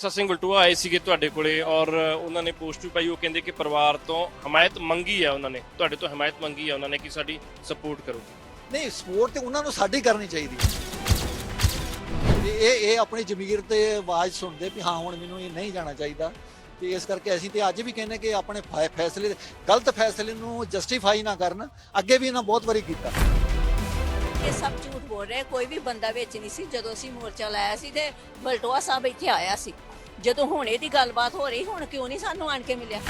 ਸਤ ਸਿੰਘ ਬਲਟੂਆ ਆਏ ਸੀਗੇ ਤੁਹਾਡੇ ਕੋਲੇ ਔਰ ਉਹਨਾਂ ਨੇ ਪੋਸਟ ਵੀ ਪਾਈ ਉਹ ਕਹਿੰਦੇ ਕਿ ਪਰਿਵਾਰ ਤੋਂ ਹਮਾਇਤ ਮੰਗੀ ਹੈ ਉਹਨਾਂ ਨੇ ਤੁਹਾਡੇ ਤੋਂ ਹਮਾਇਤ ਮੰਗੀ ਹੈ ਉਹਨਾਂ ਨੇ ਕਿ ਸਾਡੀ ਸਪੋਰਟ ਕਰੋ। ਨਹੀਂ ਸਪੋਰਟ ਤੇ ਉਹਨਾਂ ਨੂੰ ਸਾਡੀ ਕਰਨੀ ਚਾਹੀਦੀ ਹੈ। ਇਹ ਇਹ ਆਪਣੀ ਜ਼ਮੀਰ ਤੇ ਆਵਾਜ਼ ਸੁਣਦੇ ਵੀ ਹਾਂ ਹੁਣ ਮੈਨੂੰ ਇਹ ਨਹੀਂ ਜਾਣਾ ਚਾਹੀਦਾ। ਤੇ ਇਸ ਕਰਕੇ ਅਸੀਂ ਤੇ ਅੱਜ ਵੀ ਕਹਿੰਦੇ ਕਿ ਆਪਣੇ ਫੈਸਲੇ ਗਲਤ ਫੈਸਲੇ ਨੂੰ ਜਸਟੀਫਾਈ ਨਾ ਕਰਨ ਅੱਗੇ ਵੀ ਇਹਨਾਂ ਬਹੁਤ ਵਾਰੀ ਕੀਤਾ। ਇਹ ਸਭ ਝੂਠ ਬੋਲ ਰਹੇ ਕੋਈ ਵੀ ਬੰਦਾ ਵਿੱਚ ਨਹੀਂ ਸੀ ਜਦੋਂ ਅਸੀਂ ਮੋਰਚਾ ਲਾਇਆ ਸੀ ਤੇ ਬਲਟੋਆ ਸਾਹਿਬ ਇੱਥੇ ਆਇਆ ਸੀ। ਜਦੋਂ ਹੁਣ ਇਹਦੀ ਗੱਲਬਾਤ ਹੋ ਰਹੀ, ਹੁਣ ਕਿਉਂ ਨਹੀਂ ਸਾਨੂੰ ਆਣ ਕੇ ਮਿਲਿਆ?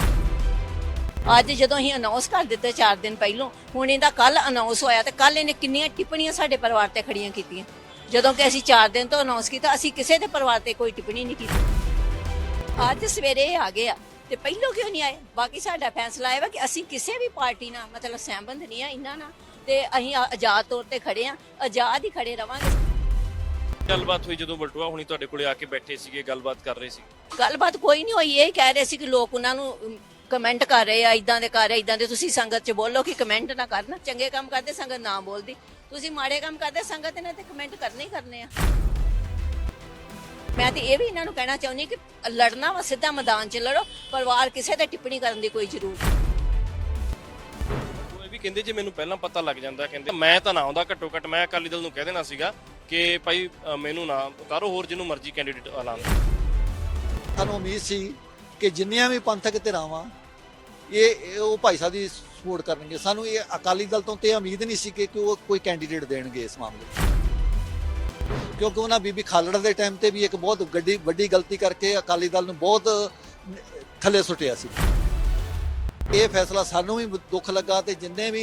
ਅੱਜ ਜਦੋਂ ਅਸੀਂ ਅਨਾਉਂਸ ਕਰ ਦਿੱਤੇ 4 ਦਿਨ ਪਹਿਲੋਂ, ਹੁਣ ਇਹਦਾ ਕੱਲ ਅਨਾਉਂਸ ਹੋਇਆ ਤੇ ਕੱਲ ਇਹਨੇ ਕਿੰਨੀਆਂ ਟਿੱਪਣੀਆਂ ਸਾਡੇ ਪਰਿਵਾਰ ਤੇ ਖੜੀਆਂ ਕੀਤੀਆਂ। ਜਦੋਂ ਕਿ ਅਸੀਂ 4 ਦਿਨ ਤੋਂ ਅਨਾਉਂਸ ਕੀਤਾ, ਅਸੀਂ ਕਿਸੇ ਦੇ ਪਰਿਵਾਰ ਤੇ ਕੋਈ ਟਿੱਪਣੀ ਨਹੀਂ ਕੀਤੀ। ਅੱਜ ਸਵੇਰੇ ਇਹ ਆ ਗਏ ਆ ਤੇ ਪਹਿਲੋਂ ਕਿਉਂ ਨਹੀਂ ਆਏ? ਬਾਕੀ ਸਾਡਾ ਫੈਸਲਾ ਇਹ ਵਾ ਕਿ ਅਸੀਂ ਕਿਸੇ ਵੀ ਪਾਰਟੀ ਨਾਲ, ਮਤਲਬ ਸਹਿਮਤ ਨਹੀਂ ਆ ਇਹਨਾਂ ਨਾਲ, ਤੇ ਅਸੀਂ ਆਜ਼ਾਦ ਤੌਰ ਤੇ ਖੜੇ ਆ, ਆਜ਼ਾਦ ਹੀ ਖੜੇ ਰਵਾਂਗੇ। ਗੱਲਬਾਤ ਹੋਈ ਜਦੋਂ ਬਲਟੂਆ ਹੁਣੀ ਤੁਹਾਡੇ ਕੋਲੇ ਆ ਕੇ ਬੈਠੇ ਸੀਗੇ ਗੱਲਬਾਤ ਕਰ ਰਹੇ ਸੀ ਗੱਲਬਾਤ ਕੋਈ ਨਹੀਂ ਹੋਈ ਇਹ ਕਹਿ ਰਹੇ ਸੀ ਕਿ ਲੋਕ ਉਹਨਾਂ ਨੂੰ ਕਮੈਂਟ ਕਰ ਰਹੇ ਆ ਇਦਾਂ ਦੇ ਕਰ ਰਹੇ ਇਦਾਂ ਦੇ ਤੁਸੀਂ ਸੰਗਤ 'ਚ ਬੋਲੋ ਕਿ ਕਮੈਂਟ ਨਾ ਕਰਨ ਚੰਗੇ ਕੰਮ ਕਰਦੇ ਸੰਗਤ ਨਾ ਬੋਲਦੀ। ਤੁਸੀਂ ਮਾੜੇ ਕੰਮ ਕਰਦੇ ਸੰਗਤ ਨੇ ਤੇ ਕਮੈਂਟ ਕਰਨੇ ਹੀ ਕਰਨੇ ਆ। ਮੈਂ ਤੇ ਇਹ ਵੀ ਇਹਨਾਂ ਨੂੰ ਕਹਿਣਾ ਚਾਹੁੰਦੀ ਕਿ ਲੜਨਾ ਵਾ ਸਿੱਧਾ ਮੈਦਾਨ 'ਚ ਲੜੋ ਪਰਿਵਾਰ ਕਿਸੇ ਤੇ ਟਿੱਪਣੀ ਕਰਨ ਦੀ ਕੋਈ ਜ਼ਰੂਰਤ ਨਹੀਂ। ਉਹ ਇਹ ਵੀ ਕਹਿੰਦੇ ਜੇ ਮੈਨੂੰ ਪਹਿਲਾਂ ਪਤਾ ਲੱਗ ਜਾਂਦਾ ਕਹਿੰਦੇ ਮੈਂ ਤਾਂ ਨਾ ਆਉਂਦਾ ਘੱਟੋ ਘੱਟ ਮੈਂ ਅਕਾਲੀ ਦਲ ਨੂੰ ਕਹਿ ਦੇਣਾ ਸੀਗਾ ਕਿ ਭਾਈ ਅ, ਮੈਨੂੰ ਨਾ ਉਤਾਰੋ ਹੋਰ ਜਿਹਨੂੰ ਮਰਜ਼ੀ ਕੈਂਡੀਡੇਟ ਐਲਾਨ ਦਿਓ। ਸਾਨੂੰ ਉਮੀਦ ਸੀ ਕਿ ਜਿੰਨੀਆਂ ਵੀ ਪੰਥਕ ਧਿਰਾਵਾਂ ਇਹ ਇਹ ਉਹ ਭਾਈ ਸਾਹਿਬ ਦੀ ਸਪੋਰਟ ਕਰਨਗੇ। ਸਾਨੂੰ ਇਹ ਅਕਾਲੀ ਦਲ ਤੋਂ ਤੇ ਉਮੀਦ ਨਹੀਂ ਸੀ ਕਿ ਕਿ ਉਹ ਕੋਈ ਕੈਂਡੀਡੇਟ ਦੇਣਗੇ ਇਸ ਮਾਮਲੇ 'ਚ ਕਿਉਂਕਿ ਉਹਨਾਂ ਬੀਬੀ ਖਾਲੜ ਦੇ ਟਾਈਮ ਤੇ ਵੀ ਇੱਕ ਬਹੁਤ ਗੱਡੀ ਵੱਡੀ ਗਲਤੀ ਕਰਕੇ ਅਕਾਲੀ ਦਲ ਨੂੰ ਬਹੁਤ ਥੱਲੇ ਸੁੱਟਿਆ ਸੀ। ਇਹ ਫੈਸਲਾ ਸਾਨੂੰ ਵੀ ਦੁੱਖ ਲੱਗਾ ਤੇ ਜਿੰਨੇ ਵੀ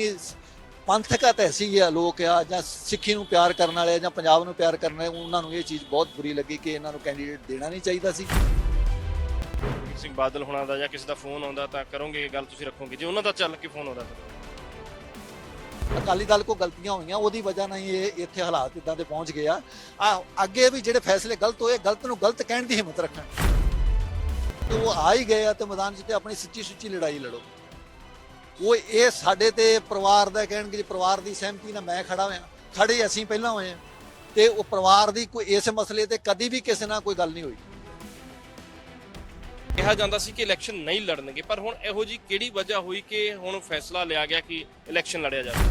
ਪੰਥਕ ਤਹਿਸੀ ਆ ਲੋਕ ਆ ਜਾਂ ਸਿੱਖੀ ਨੂੰ ਪਿਆਰ ਕਰਨ ਵਾਲੇ ਆ ਜਾਂ ਪੰਜਾਬ ਨੂੰ ਪਿਆਰ ਕਰਨ ਵਾਲੇ ਉਹਨਾਂ ਨੂੰ ਇਹ ਚੀਜ਼ ਬਹੁਤ ਬੁਰੀ ਲੱਗੀ ਕਿ ਇਹਨਾਂ ਨੂੰ ਕੈਂਡੀਡੇਟ ਦੇਣਾ ਨਹੀਂ ਚਾਹੀਦਾ ਸੀ। ਵੀਰ ਸਿੰਘ ਬਾਦਲ ਹੁਣਾਂ ਦਾ ਜਾਂ ਕਿਸੇ ਦਾ ਫੋਨ ਆਉਂਦਾ ਤਾਂ ਕਰੋਗੇ ਇਹ ਗੱਲ ਤੁਸੀਂ ਰੱਖੋਗੇ। ਜੇ ਉਹਨਾਂ ਦਾ ਚੱਲ ਕੇ ਫੋਨ ਆਉਂਦਾ ਤਾਂ ਅਕਾਲੀ ਦਲ ਕੋ ਗਲਤੀਆਂ ਹੋਈਆਂ ਉਹਦੀ ਵਜ੍ਹਾ ਨਾਲ ਹੀ ਇਹ ਇੱਥੇ ਹਾਲਾਤ ਇਦਾਂ ਦੇ ਪਹੁੰਚ ਗਏ ਆ। ਆ ਅੱਗੇ ਵੀ ਜਿਹੜੇ ਫੈਸਲੇ ਗਲਤ ਹੋਏ ਗਲਤ ਨੂੰ ਗਲਤ ਕਹਿਣ ਦੀ ਹਿੰਮਤ ਰੱਖਣ। ਤੇ ਉਹ ਆ ਹੀ ਗਏ ਆ ਤੇ ਮੈਦਾਨ 'ਚ ਤੇ ਆਪਣੀ ਸੱਚੀ ਸੁੱਚੀ ਲੜਾਈ ਲੜੋ। ਉਹ ਇਹ ਸਾਡੇ ਤੇ ਪਰਿਵਾਰ ਦਾ ਕਹਿਣਗੇ ਜੀ ਪਰਿਵਾਰ ਦੀ ਸਹਿਮਤੀ ਨਾਲ ਮੈਂ ਖੜਾ ਹੋਇਆ। ਖੜੇ ਅਸੀਂ ਪਹਿਲਾਂ ਹੋਏ ਆ ਤੇ ਉਹ ਪਰਿਵਾਰ ਦੀ ਕੋਈ ਇਸ ਮਸਲੇ ਤੇ ਕਦੀ ਵੀ ਕਿਸੇ ਨਾਲ ਕੋਈ ਗੱਲ ਨਹੀਂ ਹੋਈ। ਕਿਹਾ ਜਾਂਦਾ ਸੀ ਕਿ ਇਲੈਕਸ਼ਨ ਨਹੀਂ ਲੜਨਗੇ ਪਰ ਹੁਣ ਇਹੋ ਜੀ ਕਿਹੜੀ ਵਜ੍ਹਾ ਹੋਈ ਕਿ ਹੁਣ ਫੈਸਲਾ ਲਿਆ ਗਿਆ ਕਿ ਇਲੈਕਸ਼ਨ ਲੜਿਆ ਜਾਵੇ?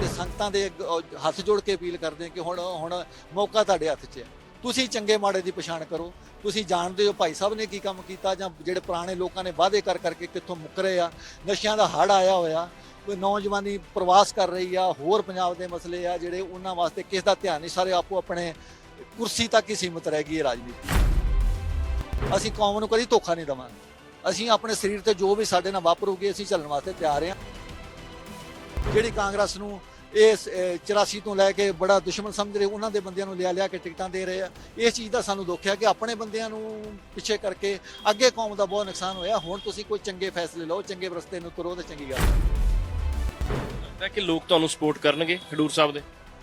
ਤੇ ਸੰਗਤਾਂ ਦੇ ਅੱਗੇ, ਹੱਥ ਜੋੜ ਕੇ ਅਪੀਲ ਕਰਦੇ ਹਾਂ ਕਿ ਹੁਣ ਹੁਣ ਮੌਕਾ ਤੁਹਾਡੇ ਹੱਥ 'ਚ ਹੈ। ਤੁਸੀਂ ਚੰਗੇ ਮਾੜੇ ਦੀ ਪਛਾਣ ਕਰੋ। ਤੁਸੀਂ ਜਾਣਦੇ ਹੋ ਭਾਈ ਸਾਹਿਬ ਨੇ ਕੀ ਕੰਮ ਕੀਤਾ ਜਾਂ ਜਿਹੜੇ ਪੁਰਾਣੇ ਲੋਕਾਂ ਨੇ ਵਾਅਦੇ ਕਰ ਕਰਕੇ ਕਿੱਥੋਂ ਮੁੱਕਰੇ ਆ, ਨਸ਼ਿਆਂ ਦਾ ਹੜ ਆਇਆ ਹੋਇਆ, ਕੋਈ ਨੌਜਵਾਨੀ ਪ੍ਰਵਾਸ ਕਰ ਰਹੀ ਆ, ਹੋਰ ਪੰਜਾਬ ਦੇ ਮਸਲੇ ਆ ਜਿਹੜੇ ਉਹਨਾਂ ਵਾਸਤੇ ਕਿਸ ਦਾ ਧਿਆਨ ਨਹੀਂ, ਸਾਰੇ ਆਪੋ ਆਪਣੇ ਕੁਰਸੀ ਤੱਕ ਹੀ ਸੀਮਤ ਰਹਿ ਗਈ ਹੈ ਰਾਜਨੀਤੀ। ਅਸੀਂ ਕੌਮ ਨੂੰ ਕਦੀ ਧੋਖਾ ਨਹੀਂ ਦੇਵਾਂਗੇ। ਅਸੀਂ ਆਪਣੇ ਸਰੀਰ ਤੇ ਜੋ ਵੀ ਸਾਡੇ ਨਾਲ ਵਾਪਰੂਗੀ, ਅਸੀਂ ਚੱਲਣ ਵਾਸਤੇ ਤਿਆਰ ਹਾਂ। ਜਿਹੜੀ ਕਾਂਗਰਸ ਨੂੰ ਇਸ ਅਹ, 84 ਤੋਂ ਲੈ ਕੇ ਬੜਾ ਦੁਸ਼ਮਣ ਸਮਝ ਰਹੇ ਉਹਨਾਂ ਦੇ ਬੰਦਿਆਂ ਨੂੰ ਲਿਆ ਲਿਆ ਕੇ ਟਿਕਟਾਂ ਦੇ ਰਹੇ ਆ। ਇਸ ਚੀਜ਼ ਦਾ ਸਾਨੂੰ ਦੁੱਖ ਹੈ ਕਿ ਆਪਣੇ ਬੰਦਿਆਂ ਨੂੰ ਪਿੱਛੇ ਕਰਕੇ ਅੱਗੇ ਕੌਮ ਦਾ ਬਹੁਤ ਨੁਕਸਾਨ ਹੋਇਆ। ਹੁਣ ਤੁਸੀਂ ਕੋਈ ਚੰਗੇ ਫੈਸਲੇ ਲਓ ਚੰਗੇ ਰਸਤੇ ਨੂੰ ਤੁਰੋ ਤੇ ਚੰਗੀ ਗੱਲ। ਹੈ। ਲੱਗਦਾ ਕਿ ਲੋਕ ਤੁਹਾਨੂੰ ਸਪੋਰਟ ਕਰਨਗੇ ਖਡੂਰ ਸਾਹਿਬ ਦੇ?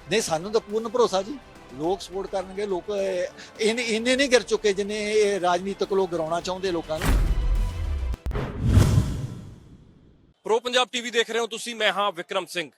ਨਹੀਂ ਸਾਨੂੰ ਤਾਂ ਪੂਰਨ ਭਰੋਸਾ ਜੀ। ਲੋਕ ਸਪੋਰਟ ਕਰਨਗੇ ਲੋਕ ਅਹ, ਇੰਨੇ ਇੰਨੇ ਨਹੀਂ ਗਿਰ ਚੁੱਕੇ ਜਿੰਨੇ ਇਹ ਰਾਜਨੀਤਿਕ ਲੋਕ ਗਰਾਉਣਾ ਚਾਹੁੰਦੇ ਲੋਕਾਂ ਨੂੰ। ਪ੍ਰੋ ਪੰਜਾਬ ਟੀਵੀ ਦੇਖ ਰਹੇ ਹੋ ਤੁਸੀਂ ਮੈਂ ਹਾਂ ਵਿਕਰਮ ਸਿੰਘ।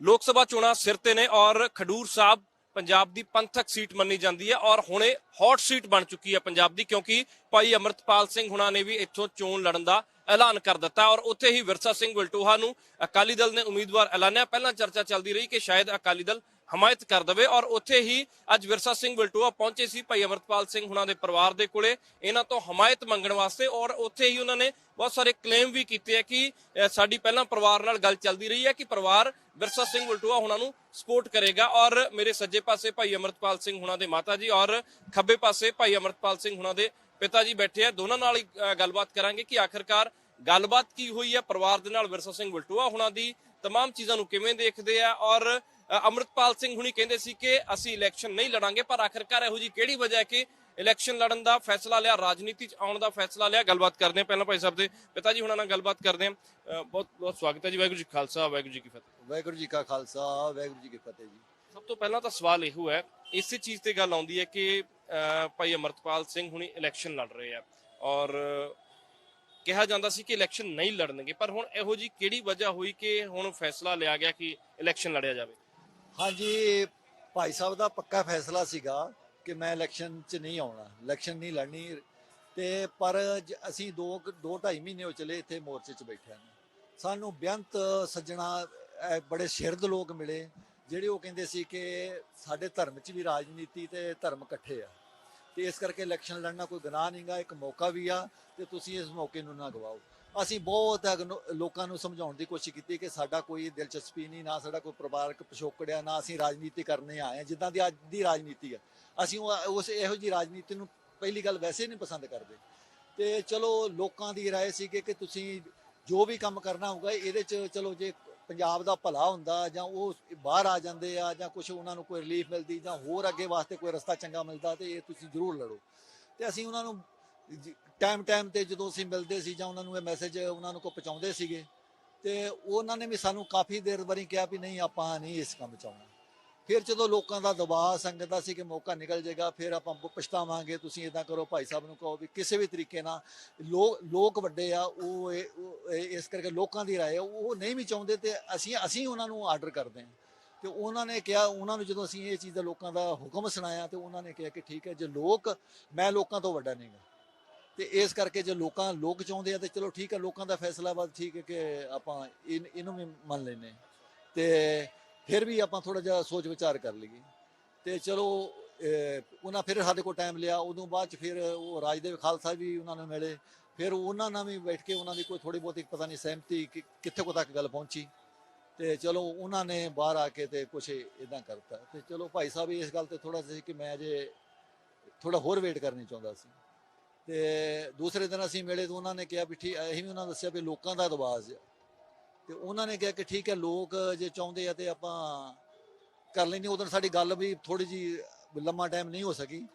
ਲੋਕ ਸਭਾ ਚੋਣਾਂ ਸਿਰ ਤੇ ਨੇ ਔਰ ਖਡੂਰ ਸਾਹਿਬ ਪੰਜਾਬ ਦੀ ਪੰਥਕ ਸੀਟ ਮੰਨੀ ਜਾਂਦੀ ਹੈ ਔਰ ਹੁਣੇ ਹੌਟ ਸੀਟ ਬਣ ਚੁੱਕੀ ਹੈ ਪੰਜਾਬ ਦੀ ਕਿਉਂਕਿ ਭਾਈ ਅਮਰਤਪਾਲ ਸਿੰਘ ਹੁਣਾਂ ਨੇ ਵੀ ਇੱਥੋਂ ਚੋਣ ਲੜਨ ਦਾ ਐਲਾਨ ਕਰ ਦਿੱਤਾ ਔਰ ਉੱਥੇ ਹੀ ਵਿਰਸਾ ਸਿੰਘ ਵਲਟੋਹਾ ਨੂੰ ਅਕਾਲੀ ਦਲ ਨੇ ਉਮੀਦਵਾਰ ਐਲਾਨਿਆ। ਪਹਿਲਾਂ ਚਰਚਾ ਚੱਲਦੀ ਰਹੀ ਕਿ ਸ਼ਾਇਦ ਅਕਾਲੀ ਦਲ ਹਮਾਇਤ ਕਰ ਦਵੇ ਔਰ ਉੱਥੇ ਹੀ ਅੱਜ ਵਿਰਸਾ ਸਿੰਘ ਵਲਟੋਹਾ ਪਹੁੰਚੇ ਸੀ ਭਾਈ ਅਮਰਤਪਾਲ ਸਿੰਘ ਹੁਣਾਂ ਦੇ ਪਰਿਵਾਰ ਦੇ ਕੋਲੇ ਇਹਨਾਂ ਤੋਂ ਹਮਾਇਤ ਮੰਗਣ ਵਾਸਤੇ ਔਰ ਉੱਥੇ ਹੀ ਉਹਨਾਂ ਨੇ ਬਹੁਤ ਸਾਰੇ ਕਲੇਮ ਵੀ ਕੀਤੇ ਆ ਕਿ ਅਹ, ਸਾਡੀ ਪਹਿਲਾਂ ਪਰਿਵਾਰ ਨਾਲ ਗੱਲ ਚੱਲਦੀ ਰਹੀ ਹੈ ਕਿ ਪਰਿਵਾਰ ਵਿਰਸਾ ਸਿੰਘ ਵਲਟੋਹਾ ਹੁਣਾਂ ਨੂੰ ਸਪੋਰਟ ਕਰੇਗਾ ਔਰ ਮੇਰੇ ਸੱਜੇ ਪਾਸੇ ਭਾਈ ਅਮਰਤਪਾਲ ਸਿੰਘ ਹੁਣਾਂ ਦੇ ਮਾਤਾ ਜੀ ਔਰ ਖੱਬੇ ਪਾਸੇ ਭਾਈ ਅਮਰਤਪਾਲ ਸਿੰਘ ਹੁਣਾਂ ਦੇ ਪਿਤਾ ਜੀ ਬੈਠੇ ਆ ਦੋਨਾਂ ਨਾਲ ਹੀ ਅਹ, ਗੱਲਬਾਤ ਕਰਾਂਗੇ ਕਿ ਆਖਰਕਾਰ ਗੱਲਬਾਤ ਕੀ ਹੋਈ ਹੈ ਪਰਿਵਾਰ ਦੇ ਨਾਲ ਵਿਰਸਾ ਸਿੰਘ ਵਲਟੋਹਾ ਹੁਣਾਂ ਦੀ तमाम ਚੀਜ਼ਾਂ ਨੂੰ ਕਿਵੇਂ ਦੇਖਦੇ ਆ ਔਰ ਅ, ਅਮਰਤਪਾਲ ਸਿੰਘ ਹੁਣੀ ਕਹਿੰਦੇ ਸੀ ਕਿ ਅਸੀਂ ਇਲੈਕਸ਼ਨ ਨਹੀਂ ਲੜਾਂਗੇ ਪਰ ਆਖਰਕਾਰ ਇਹੋ ਜੀ ਕਿਹੜੀ ਵਜ੍ਹਾ ਹੈ ਕਿ ਇਲੈਕਸ਼ਨ ਲੜਨ ਦਾ ਫੈਸਲਾ ਲਿਆ ਰਾਜਨੀਤੀ 'ਚ ਆਉਣ ਦਾ ਫੈਸਲਾ ਲਿਆ? ਗੱਲਬਾਤ ਕਰਦੇ ਹਾਂ ਪਹਿਲਾਂ ਭਾਈ ਸਾਹਿਬ ਦੇ। ਪਿਤਾ ਜੀ ਹੁਣਾਂ ਨਾਲ ਗੱਲਬਾਤ ਕਰਦੇ ਹਾਂ। ਬਹੁਤ ਬਹੁਤ ਸਵਾਗਤ ਹੈ ਜੀ। ਵਾਹਿਗੁਰੂ ਜੀ ਖਾਲਸਾ ਵਾਹਿਗੁਰੂ ਜੀ ਕੀ ਫਤਿਹ। ਵਾਹਿਗੁਰੂ ਜੀ ਕਾ ਖਾਲਸਾ ਵਾਹਿਗੁਰੂ ਜੀ ਕੀ ਫਤਿਹ ਜੀ। ਸਭ ਤੋਂ ਪਹਿਲਾਂ ਤਾਂ ਸਵਾਲ ਇਹੋ ਹੈ ਇਸੇ ਚੀਜ਼ ਤੇ ਗੱਲ ਆਉਂਦੀ ਹੈ ਕਿ ਭਾਈ ਅਮਰਤਪਾਲ ਸਿੰਘ ਹੁਣੀ ਇਲੈਕਸ਼ਨ ਲੜ ਰਹੇ ਆ। ਔਰ ਕਿਹਾ ਜਾਂਦਾ ਸੀ ਕਿ ਇਲੈਕਸ਼ਨ ਨਹੀਂ ਲੜਨਗੇ ਪਰ ਹੁਣ ਇਹੋ ਜੀ ਕਿਹੜੀ ਵਜ੍ਹਾ ਹੋਈ ਕਿ ਹੁਣ ਫੈਸਲਾ ਲਿਆ ਗਿਆ ਕਿ ਇਲੈਕਸ਼ਨ ਲੜਿਆ ਜਾਵੇ? ਹਾਂਜੀ, ਭਾਈ ਸਾਹਿਬ ਦਾ ਪੱਕਾ ਫੈਸਲਾ ਸੀਗਾ ਕਿ ਮੈਂ ਇਲੈਕਸ਼ਨ 'ਚ ਨਹੀਂ ਆਉਣਾ, ਇਲੈਕਸ਼ਨ ਨਹੀਂ ਲੜਨੀ ਤੇ ਪਰ ਜ- ਅਸੀਂ 2 2 2.5 ਮਹੀਨੇ ਹੋ ਚਲੇ ਇੱਥੇ ਮੋਰਚੇ 'ਚ ਬੈਠੇ ਹਾਂ ਸਾਨੂੰ ਬੇਅੰਤ ਸੱਜਣਾ ਇਹ ਬੜੇ ਸ਼ਿਰਦ ਲੋਕ ਮਿਲੇ, ਜਿਹੜੇ ਉਹ ਕਹਿੰਦੇ ਸੀ ਕਿ ਸਾਡੇ ਧਰਮ 'ਚ ਵੀ ਰਾਜਨੀਤੀ ਤੇ ਧਰਮ ਇਕੱਠੇ ਆ। ਤੇ ਇਸ ਕਰਕੇ ਇਲੈਕਸ਼ਨ ਲੜਨਾ ਕੋਈ ਗੁਨਾਹ ਨਹੀਂਗਾ ਇੱਕ ਮੌਕਾ ਵੀ ਆ ਤੇ ਤੁਸੀਂ ਇਸ ਮੌਕੇ ਨੂੰ ਨਾ ਗਵਾਓ। ਅਸੀਂ ਬਹੁਤ ਅਗਨੋ- ਲੋਕਾਂ ਨੂੰ ਸਮਝਾਉਣ ਦੀ ਕੋਸ਼ਿਸ਼ ਕੀਤੀ ਕਿ ਸਾਡਾ ਕੋਈ ਦਿਲਚਸਪੀ ਨਹੀਂ ਨਾ ਸਾਡਾ ਕੋਈ ਪਰਿਵਾਰਕ ਪਿਛੋਕੜ ਆ ਨਾ ਅਸੀਂ ਰਾਜਨੀਤੀ ਕਰਨੇ ਆਏ ਆ ਜਿੱਦਾਂ ਦੀ ਅੱਜ ਦੀ ਰਾਜਨੀਤੀ ਆ ਅਸੀਂ ਉਹ- ਉਸ ਇਹੋ ਜੀ ਰਾਜਨੀਤੀ ਨੂੰ ਪਹਿਲੀ ਗੱਲ ਵੈਸੇ ਨਹੀਂ ਪਸੰਦ ਕਰਦੇ ਤੇ ਚਲੋ ਲੋਕਾਂ ਦੀ رائے ਸੀ ਕਿ ਕਿ ਤੁਸੀਂ ਜੋ ਵੀ ਕੰਮ ਕਰਨਾ ਹੋਊਗਾ ਇਹਦੇ ਚ ਚਲੋ ਜੇ ਪੰਜਾਬ ਦਾ ਭਲਾ ਹੁੰਦਾ ਜਾਂ ਉਹ ਬਾਹਰ ਆ ਜਾਂਦੇ ਆ ਜਾਂ ਕੁਝ ਉਹਨਾਂ ਨੂੰ ਕੋਈ ਰਿਲੀਫ ਮਿਲਦੀ ਜਾਂ ਹੋਰ ਅੱਗੇ ਵਾਸਤੇ ਕੋਈ ਰਸਤਾ ਚੰਗਾ ਮਿਲਦਾ ਤੇ ਇਹ ਤੁਸੀਂ ਜ਼ਰੂਰ ਲੜੋ ਤੇ ਅਸੀਂ ਉਹਨਾਂ ਨੂੰ ਟਾਈਮ ਟਾਈਮ ਤੇ ਜਦੋਂ ਅਸੀਂ ਮਿਲਦੇ ਸੀ ਜਾਂ ਉਹਨਾਂ ਨੂੰ ਇਹ ਮੈਸੇਜ ਉਹਨਾਂ ਨੂੰ ਕੋ ਪਹੁੰਚਾਉਂਦੇ ਸੀਗੇ ਤੇ ਉਹਨਾਂ ਨੇ ਵੀ ਸਾਨੂੰ ਕਾਫੀ ਦੇਰ ਵਾਰੀ ਕਿਹਾ ਵੀ ਨਹੀਂ ਆਪਾਂ ਨਹੀਂ ਇਸ ਕੰਮ ਚ ਆਉਣਾ। ਫਿਰ ਜਦੋਂ ਲੋਕਾਂ ਦਾ ਦਬਾਅ ਸੰਗਤ ਦਾ ਸੀ ਕਿ ਮੌਕਾ ਨਿਕਲ ਜਾਏਗਾ ਫਿਰ ਆਪਾਂ ਪਛਤਾਵਾਂਗੇ ਤੁਸੀਂ ਇਦਾਂ ਕਰੋ ਭਾਈ ਸਾਹਿਬ ਨੂੰ ਕਹੋ ਵੀ ਕਿਸੇ ਵੀ ਤਰੀਕੇ ਨਾਲ ਲੋਕ ਲੋਕ ਵੱਡੇ ਆ ਉਹ ਇਹ- ਇਸ ਕਰਕੇ ਲੋਕਾਂ ਦੀ ਰਾਏ ਆ, ਉਹ ਨਹੀਂ ਵੀ ਚਾਹੁੰਦੇ ਤੇ ਅਸੀਂ ਅਸੀਂ ਉਹਨਾਂ ਨੂੰ ਆਰਡਰ ਕਰਦੇ ਹਾਂ। ਤੇ ਉਹਨਾਂ ਨੇ ਕਿਹਾ ਉਹਨਾਂ ਨੂੰ ਜਦੋਂ ਅਸੀਂ ਇਹ ਚੀਜ਼ ਦਾ ਲੋਕਾਂ ਦਾ ਹੁਕਮ ਸੁਣਾਇਆ ਤੇ ਉਹਨਾਂ ਨੇ ਕਿਹਾ ਕਿ ਠੀਕ ਹੈ ਜੇ ਲੋਕ ਮੈਂ ਲੋਕਾਂ ਤੋਂ ਵੱਡਾ ਨਹੀਂਗਾ ਤੇ ਇਸ ਕਰਕੇ ਜੇ ਲੋਕਾਂ, ਲੋਕ ਚਾਹੁੰਦੇ ਆ ਤੇ ਚਲੋ ਠੀਕ ਹੈ ਲੋਕਾਂ ਦਾ ਫੈਸਲਾ ਬਾਅਦ ਠੀਕ ਹੈ ਕਿ ਆਪਾਂ ਇਹਨ- ਇਹਨੂੰ ਵੀ ਮੰਨ ਲੈਨੇ ਤੇ ਫਿਰ ਵੀ ਆਪਾਂ ਥੋੜਾ ਜਿਹਾ ਸੋਚ ਵਿਚਾਰ ਕਰ ਲਈਏ। ਤੇ ਚਲੋ ਉਹਨਾਂ ਫਿਰ ਸਾਡੇ ਕੋਲ ਟਾਈਮ ਲਿਆ, ਉਦੋਂ ਬਾਅਦ ਚ ਫਿਰ ਉਹ ਰਾਜਦੇਵ ਖਾਲਸਾ ਵੀ ਉਹਨਾਂ ਨੂੰ ਮਿਲੇ। ਫਿਰ ਉਹਨਾਂ ਨਾਲ ਵੀ ਬੈਠ ਕੇ ਉਹਨਾਂ ਦੀ ਕੋਈ ਥੋੜੀ ਬਹੁਤੀ ਪਤਾ ਨਹੀਂ ਸਹਿਮਤੀ ਕਿ ਕਿੱਥੇ ਕੋ ਤੱਕ ਗੱਲ ਪਹੁੰਚੀ। ਤੇ ਚਲੋ, ਉਹਨਾਂ ਨੇ ਬਾਹਰ ਆ ਕੇ ਤੇ ਕੁਝ ਇਦਾਂ ਕਰਤਾ। ਤੇ ਚਲੋ ਭਾਈ ਸਾਹਿਬ, ਇਸ ਗੱਲ ਤੇ ਥੋੜਾ ਸੀ ਕਿ ਮੈਂ ਜੇ ਥੋੜਾ ਹੋਰ ਵੇਟ ਕਰਨੀ ਚਾਹੁੰਦਾ ਸੀ। ਤੇ ਦੂਸਰੇ ਦਿਨ ਅਸੀਂ ਮਿਲੇ ਤਾਂ ਉਹਨਾਂ ਨੇ ਕਿਹਾ ਵੀ ਠੀਕ, ਅਸੀਂ ਵੀ ਉਹਨਾਂ ਨੂੰ ਦੱਸਿਆ ਵੀ ਲੋਕਾਂ ਦਾ ਦਬਾਅ ਹੈ ਤੇ ਉਹਨਾਂ ਨੇ ਕਿਹਾ ਕਿ ਠੀਕ ਹੈ, ਲੋਕ ਜੇ ਚਾਹੁੰਦੇ ਆ ਤੇ ਆਪਾਂ ਕਰ ਲੈਣੀ ਉਦੋਂ ਸਾਡੀ ਗੱਲ ਵੀ ਥੋੜੀ ਜੀ ਲੰਮਾ ਟਾਈਮ ਨਹੀਂ ਹੋ ਸਕੀ।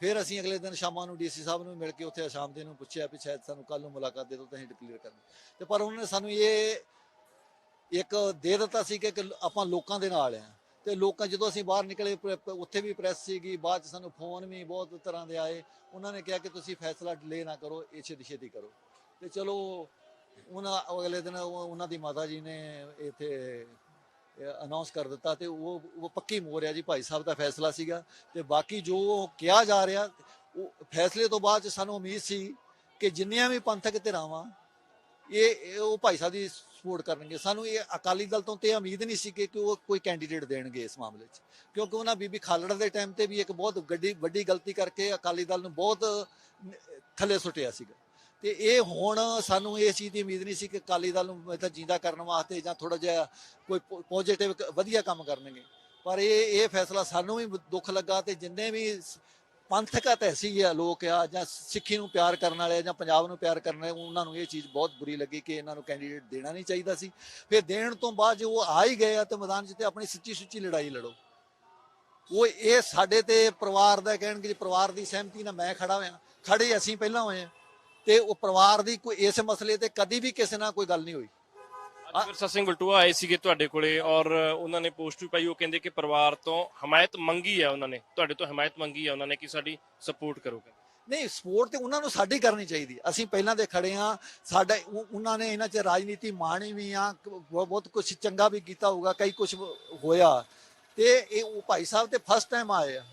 ਫਿਰ ਅਸੀਂ ਅਗਲੇ ਦਿਨ ਸ਼ਾਮਾਂ ਨੂੰ ਡੀਸੀ ਸਾਹਿਬ ਨੂੰ ਮਿਲ ਕੇ ਉੱਥੇ ਸ਼ਾਮ ਦੇ ਨੂੰ ਪੁੱਛਿਆ ਵੀ ਸ਼ਾਇਦ ਸਾਨੂੰ ਕੱਲ ਨੂੰ ਮੁਲਾਕਾਤ ਦੇ ਦਿਓ ਤਾਂ ਅਸੀਂ ਡਿਕਲੇਅਰ ਕਰਨਾ ਤੇ ਪਰ ਉਹਨਾਂ ਨੇ ਸਾਨੂੰ ਇਹ ਇੱਕ ਦੇ ਦਿੱਤਾ ਸੀ ਕਿ ਆਪਾਂ ਲੋਕਾਂ ਦੇ ਨਾਲ ਆ। ਤੇ ਲੋਕਾਂ ਜਦੋਂ ਅਸੀਂ ਬਾਹਰ ਨਿਕਲੇ ਉੱਥੇ ਵੀ ਪ੍ਰੈਸ ਸੀਗੀ, ਬਾਅਦ ਚ ਸਾਨੂੰ ਫੋਨ ਵੀ ਬਹੁਤ ਤਰ੍ਹਾਂ ਦੇ ਆਏ। ਉਹਨਾਂ ਨੇ ਕਿਹਾ ਕਿ ਤੁਸੀਂ ਫੈਸਲਾ ਡਿਲੇ ਨਾ ਕਰੋ, ਇਹ ਛੇਤੀ ਛੇਤੀ ਕਰੋ। ਤੇ ਚਲੋ, ਉਹਨਾਂ ਅਗਲੇ ਦਿਨ ਉਹਨਾਂ ਦੀ ਮਾਤਾ ਜੀ ਨੇ ਇੱਥੇ ਅਨਾਉਂਸ ਕਰ ਦਿੱਤਾ ਤੇ ਉਹ ਉਹ ਪੱਕੀ ਮੋਰ ਆ ਜੀ, ਭਾਈ ਸਾਹਿਬ ਦਾ ਫੈਸਲਾ ਸੀਗਾ। ਤੇ ਬਾਕੀ ਜੋ ਕਿਹਾ ਜਾ ਰਿਹਾ, ਉਹ ਫੈਸਲੇ ਤੋਂ ਬਾਅਦ ਚ ਸਾਨੂੰ ਉਮੀਦ ਸੀ ਕਿ ਜਿੰਨੀਆਂ ਵੀ ਪੰਥਕ ਧਿਰਾਵਾਂ, ਇਹ ਇਹ ਉਹ ਭਾਈ ਸਾਹਿਬ ਦੀ ਸਪੋਰਟ ਕਰਨਗੇ। ਸਾਨੂੰ ਇਹ ਅਕਾਲੀ ਦਲ ਤੋਂ ਤੇ ਉਮੀਦ ਨਹੀਂ ਸੀ ਕਿ ਉਹ ਕੋਈ ਕੈਂਡੀਡੇਟ ਦੇਣਗੇ ਇਸ ਮਾਮਲੇ 'ਚ। ਕਿਉਂਕਿ ਉਹਨਾਂ ਬੀਬੀ ਖਾਲੜ ਦੇ ਟਾਈਮ ਤੇ ਵੀ ਇੱਕ ਬਹੁਤ ਗੱਡੀ, ਵੱਡੀ ਗਲਤੀ ਕਰਕੇ ਅਕਾਲੀ ਦਲ ਨੂੰ ਬਹੁਤ ਥੱਲੇ ਸੁੱਟਿਆ ਸੀਗਾ। ਤੇ ਇਹ ਹੁਣ ਸਾਨੂੰ ਇਸ ਚੀਜ਼ ਦੀ ਉਮੀਦ ਨਹੀਂ ਸੀ ਕਿ ਅਕਾਲੀ ਦਲ ਨੂੰ ਮਤਲਬ ਜਿੰਦਾ ਕਰਨ ਵਾਸਤੇ ਜਾਂ ਥੋੜਾ ਜਿਹਾ ਕੋਈ ਪੋਜ਼ਿਟਿਵ ਵਧੀਆ ਕੰਮ ਕਰਨਗੇ। ਪਰ ਇਹ ਇਹ ਫੈਸਲਾ ਸਾਨੂੰ ਵੀ ਦੁੱਖ ਲੱਗਾ ਤੇ ਜਿੰਨੇ ਵੀ ਪੰਥਕ ਤਹਿਸੀ ਆ, ਲੋਕ ਆ, ਜਾਂ ਸਿੱਖੀ ਨੂੰ ਪਿਆਰ ਕਰਨ ਵਾਲੇ ਆ, ਜਾਂ ਪੰਜਾਬ ਨੂੰ ਪਿਆਰ ਕਰਨ ਵਾਲੇ ਉਹਨਾਂ ਨੂੰ ਇਹ ਚੀਜ਼ ਬਹੁਤ ਬੁਰੀ ਲੱਗੀ ਕਿ ਇਹਨਾਂ ਨੂੰ ਕੈਂਡੀਡੇਟ ਦੇਣਾ ਨਹੀਂ ਚਾਹੀਦਾ ਸੀ। ਫਿਰ ਦੇਣ ਤੋਂ ਬਾਅਦ ਜੇ ਉਹ ਆ ਹੀ ਗਏ ਆ ਤੇ ਮੈਦਾਨ 'ਚ ਤੇ ਆਪਣੀ ਸੱਚੀ ਸੁੱਚੀ ਲੜਾਈ ਲੜੋ। ਉਹ ਇਹ ਸਾਡੇ ਤੇ ਪਰਿਵਾਰ ਦਾ ਕਹਿਣਗੇ ਜੇ ਪਰਿਵਾਰ ਦੀ ਸਹਿਮਤੀ ਨਾਲ ਮੈਂ ਖੜਾ ਹੋਇਆ, ਖੜੇ ਅਸੀਂ ਪਹਿਲਾਂ ਹੋਏ ਆ, ਤੇ ਉਹ ਪਰਿਵਾਰ ਦੀ ਕੋਈ ਇਸ ਮਸਲੇ ਤੇ ਕਦੀ ਵੀ ਕਿਸੇ ਨਾਲ ਕੋਈ ਗੱਲ ਨਹੀਂ ਹੋਈ। ਵਿਰਸਾ ਸਿੰਘ ਬਲਟੂਆ ਆਏ ਸੀਗੇ ਤੁਹਾਡੇ ਕੋਲੇ ਔਰ ਉਹਨਾਂ ਨੇ ਪੋਸਟ ਵੀ ਪਾਈ ਉਹ ਕਹਿੰਦੇ ਕਿ ਪਰਿਵਾਰ ਤੋਂ ਹਮਾਇਤ ਮੰਗੀ ਹੈ ਉਹਨਾਂ ਨੇ ਤੁਹਾਡੇ ਤੋਂ ਹਮਾਇਤ ਮੰਗੀ ਹੈ ਉਹਨਾਂ ਨੇ ਕਿ ਸਾਡੀ ਸਪੋਰਟ ਕਰੋਗੇ ਨਹੀਂ ਸਪੋਰਟ ਤੇ ਉਹਨਾਂ ਨੂੰ ਸਾਡੀ ਕਰਨੀ ਚਾਹੀਦੀ ਅਸੀਂ ਪਹਿਲਾਂ ਦੇ ਖੜੇ ਆ ਸਾਡਾ ਉਹ- ਉਹਨਾਂ ਨੇ ਇਹਨਾਂ 'ਚ ਰਾਜਨੀਤੀ ਮਾਣੀ ਵੀ ਆ ਬਹੁਤ ਕੁਝ ਚੰਗਾ ਵੀ ਕੀਤਾ ਹੋਊਗਾ ਕਈ ਕੁਝ ਹੋਇਆ। ਤੇ ਇਹ ਉਹ ਭਾਈ ਸਾਹਿਬ ਤੇ ਫਸਟ ਟਾਈਮ ਆਏ ਆ।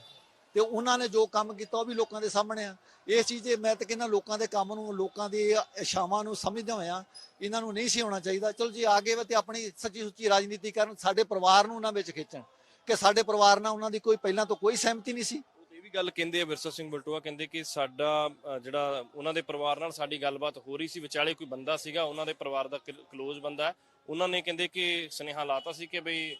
ਤੇ ਉਹਨਾਂ ਨੇ ਜੋ ਕੰਮ ਕੀਤਾ ਉਹ ਵੀ ਲੋਕਾਂ ਦੇ ਸਾਹਮਣੇ ਆ। ਇਸ ਚੀਜ਼ ਦੇ ਮੈਂ ਤਾਂ ਕਹਿੰਦਾ ਲੋਕਾਂ ਦੇ ਕੰਮ ਨੂੰ, ਲੋਕਾਂ ਦੀ ਇਸ਼ਾਵਾਂ ਨੂੰ ਸਮਝਦੇ ਹੋਇਆ ਇਹਨਾਂ ਨੂੰ ਨਹੀਂ ਸੀ ਹੋਣਾ ਚਾਹੀਦਾ। ਚਲੋ ਜੀ, ਆਗੇ ਵਾ ਤੇ ਆਪਣੀ ਸੱਚੀ ਸੁੱਚੀ ਰਾਜਨੀਤੀ ਕਰਨ, ਸਾਡੇ ਪਰਿਵਾਰ ਨੂੰ ਉਹਨਾਂ ਵਿੱਚ ਖਿੱਚਣ। ਕਿ ਸਾਡੇ ਪਰਿਵਾਰ ਨਾਲ ਉਹਨਾਂ ਦੀ ਕੋਈ ਪਹਿਲਾਂ ਤੋਂ ਕੋਈ ਸਹਿਮਤੀ ਨਹੀਂ ਸੀ। ਇਹ ਵੀ ਗੱਲ ਕਹਿੰਦੇ ਆ ਵਿਰਸਾ ਸਿੰਘ ਬਲਟੂਆ, ਕਹਿੰਦੇ ਕਿ ਸਾਡਾ ਜਿਹੜਾ ਉਹਨਾਂ ਦੇ ਪਰਿਵਾਰ ਨਾਲ ਸਾਡੀ ਗੱਲਬਾਤ ਹੋ ਰਹੀ ਸੀ, ਵਿਚਾਲੇ ਕੋਈ ਬੰਦਾ ਸੀਗਾ, ਉਹਨਾਂ ਦੇ ਪਰਿਵਾਰ ਦਾ ਕਲੋਜ਼ ਬੰਦਾ ਉਹਨਾਂ ਨੇ ਕਹਿੰਦੇ ਕਿ ਸੁਨੇਹਾ ਲਾਤਾ ਸੀ ਕਿ ਬਈ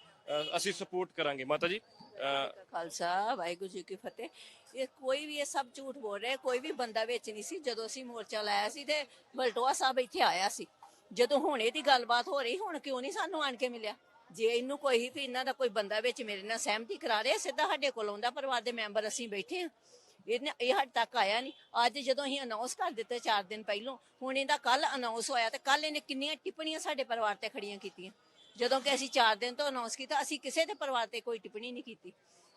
ਅਸੀਂ ਸਪੋਰਟ ਕਰਾਂਗੇ। ਮਾਤਾ ਜੀ? ਅ, ਖਾਲਸਾ ਵਾਹਿਗੁਰੂ ਜੀ ਕੀ ਫਤਿਹ। ਇਹ ਕੋਈ ਵੀ ਇਹ ਸਭ ਝੂਠ ਬੋਲ ਰਿਹਾ ਕੋਈ ਵੀ ਬੰਦਾ ਵਿੱਚ ਨਹੀਂ ਸੀ। ਜਦੋਂ ਅਸੀਂ ਮੋਰਚਾ ਲਾਇਆ ਸੀ ਤੇ ਬਲਟੋਆ ਸਾਹਿਬ ਇੱਥੇ ਆਇਆ ਸੀ। ਜਦੋਂ ਹੁਣ ਇਹਦੀ ਗੱਲਬਾਤ ਹੋ ਰਹੀ ਹੁਣ ਕਿਉਂ ਨਹੀਂ ਸਾਨੂੰ ਆਣ ਕੇ ਮਿਲਿਆ? ਜੇ ਇਹਨੂੰ ਕੋਈ ਵੀ ਇਹਨਾਂ ਦਾ ਕੋਈ ਬੰਦਾ ਵਿੱਚ ਮੇਰੇ ਨਾਲ ਸਹਿਮਤੀ ਕਰਾ ਰਿਹਾ ਸਿੱਧਾ ਸਾਡੇ ਕੋਲ ਆਉਂਦਾ ਪਰਿਵਾਰ ਦੇ ਮੈਂਬਰ ਅਸੀਂ ਬੈਠੇ ਹਾਂ। ਇਹਨੇ ਇਹ ਹੱਦ ਤੱਕ ਆਇਆ ਨਹੀਂ। ਅੱਜ ਜਦੋਂ ਅਸੀਂ ਅਨਾਉਂਸ ਕਰ ਦਿੱਤੇ 4 ਦਿਨ ਪਹਿਲੋਂ ਹੁਣ ਇਹਦਾ ਕੱਲ ਅਨਾਉਂਸ ਹੋਇਆ ਤੇ ਕੱਲ ਇਹਨੇ ਕਿੰਨੀਆਂ ਟਿੱਪਣੀਆਂ ਸਾਡੇ ਪਰਿਵਾਰ ਤੇ ਖੜੀਆਂ ਕੀਤੀਆਂ। ਜਦੋਂ ਕਿ ਅਸੀਂ 4 ਦਿਨ ਤੋਂ ਅਨਾਉਂਸ ਕੀਤਾ ਅਸੀਂ ਕਿਸੇ ਦੇ ਪਰਿਵਾਰ ਤੇ ਕੋਈ ਟਿੱਪਣੀ ਨਹੀਂ ਕੀਤੀ।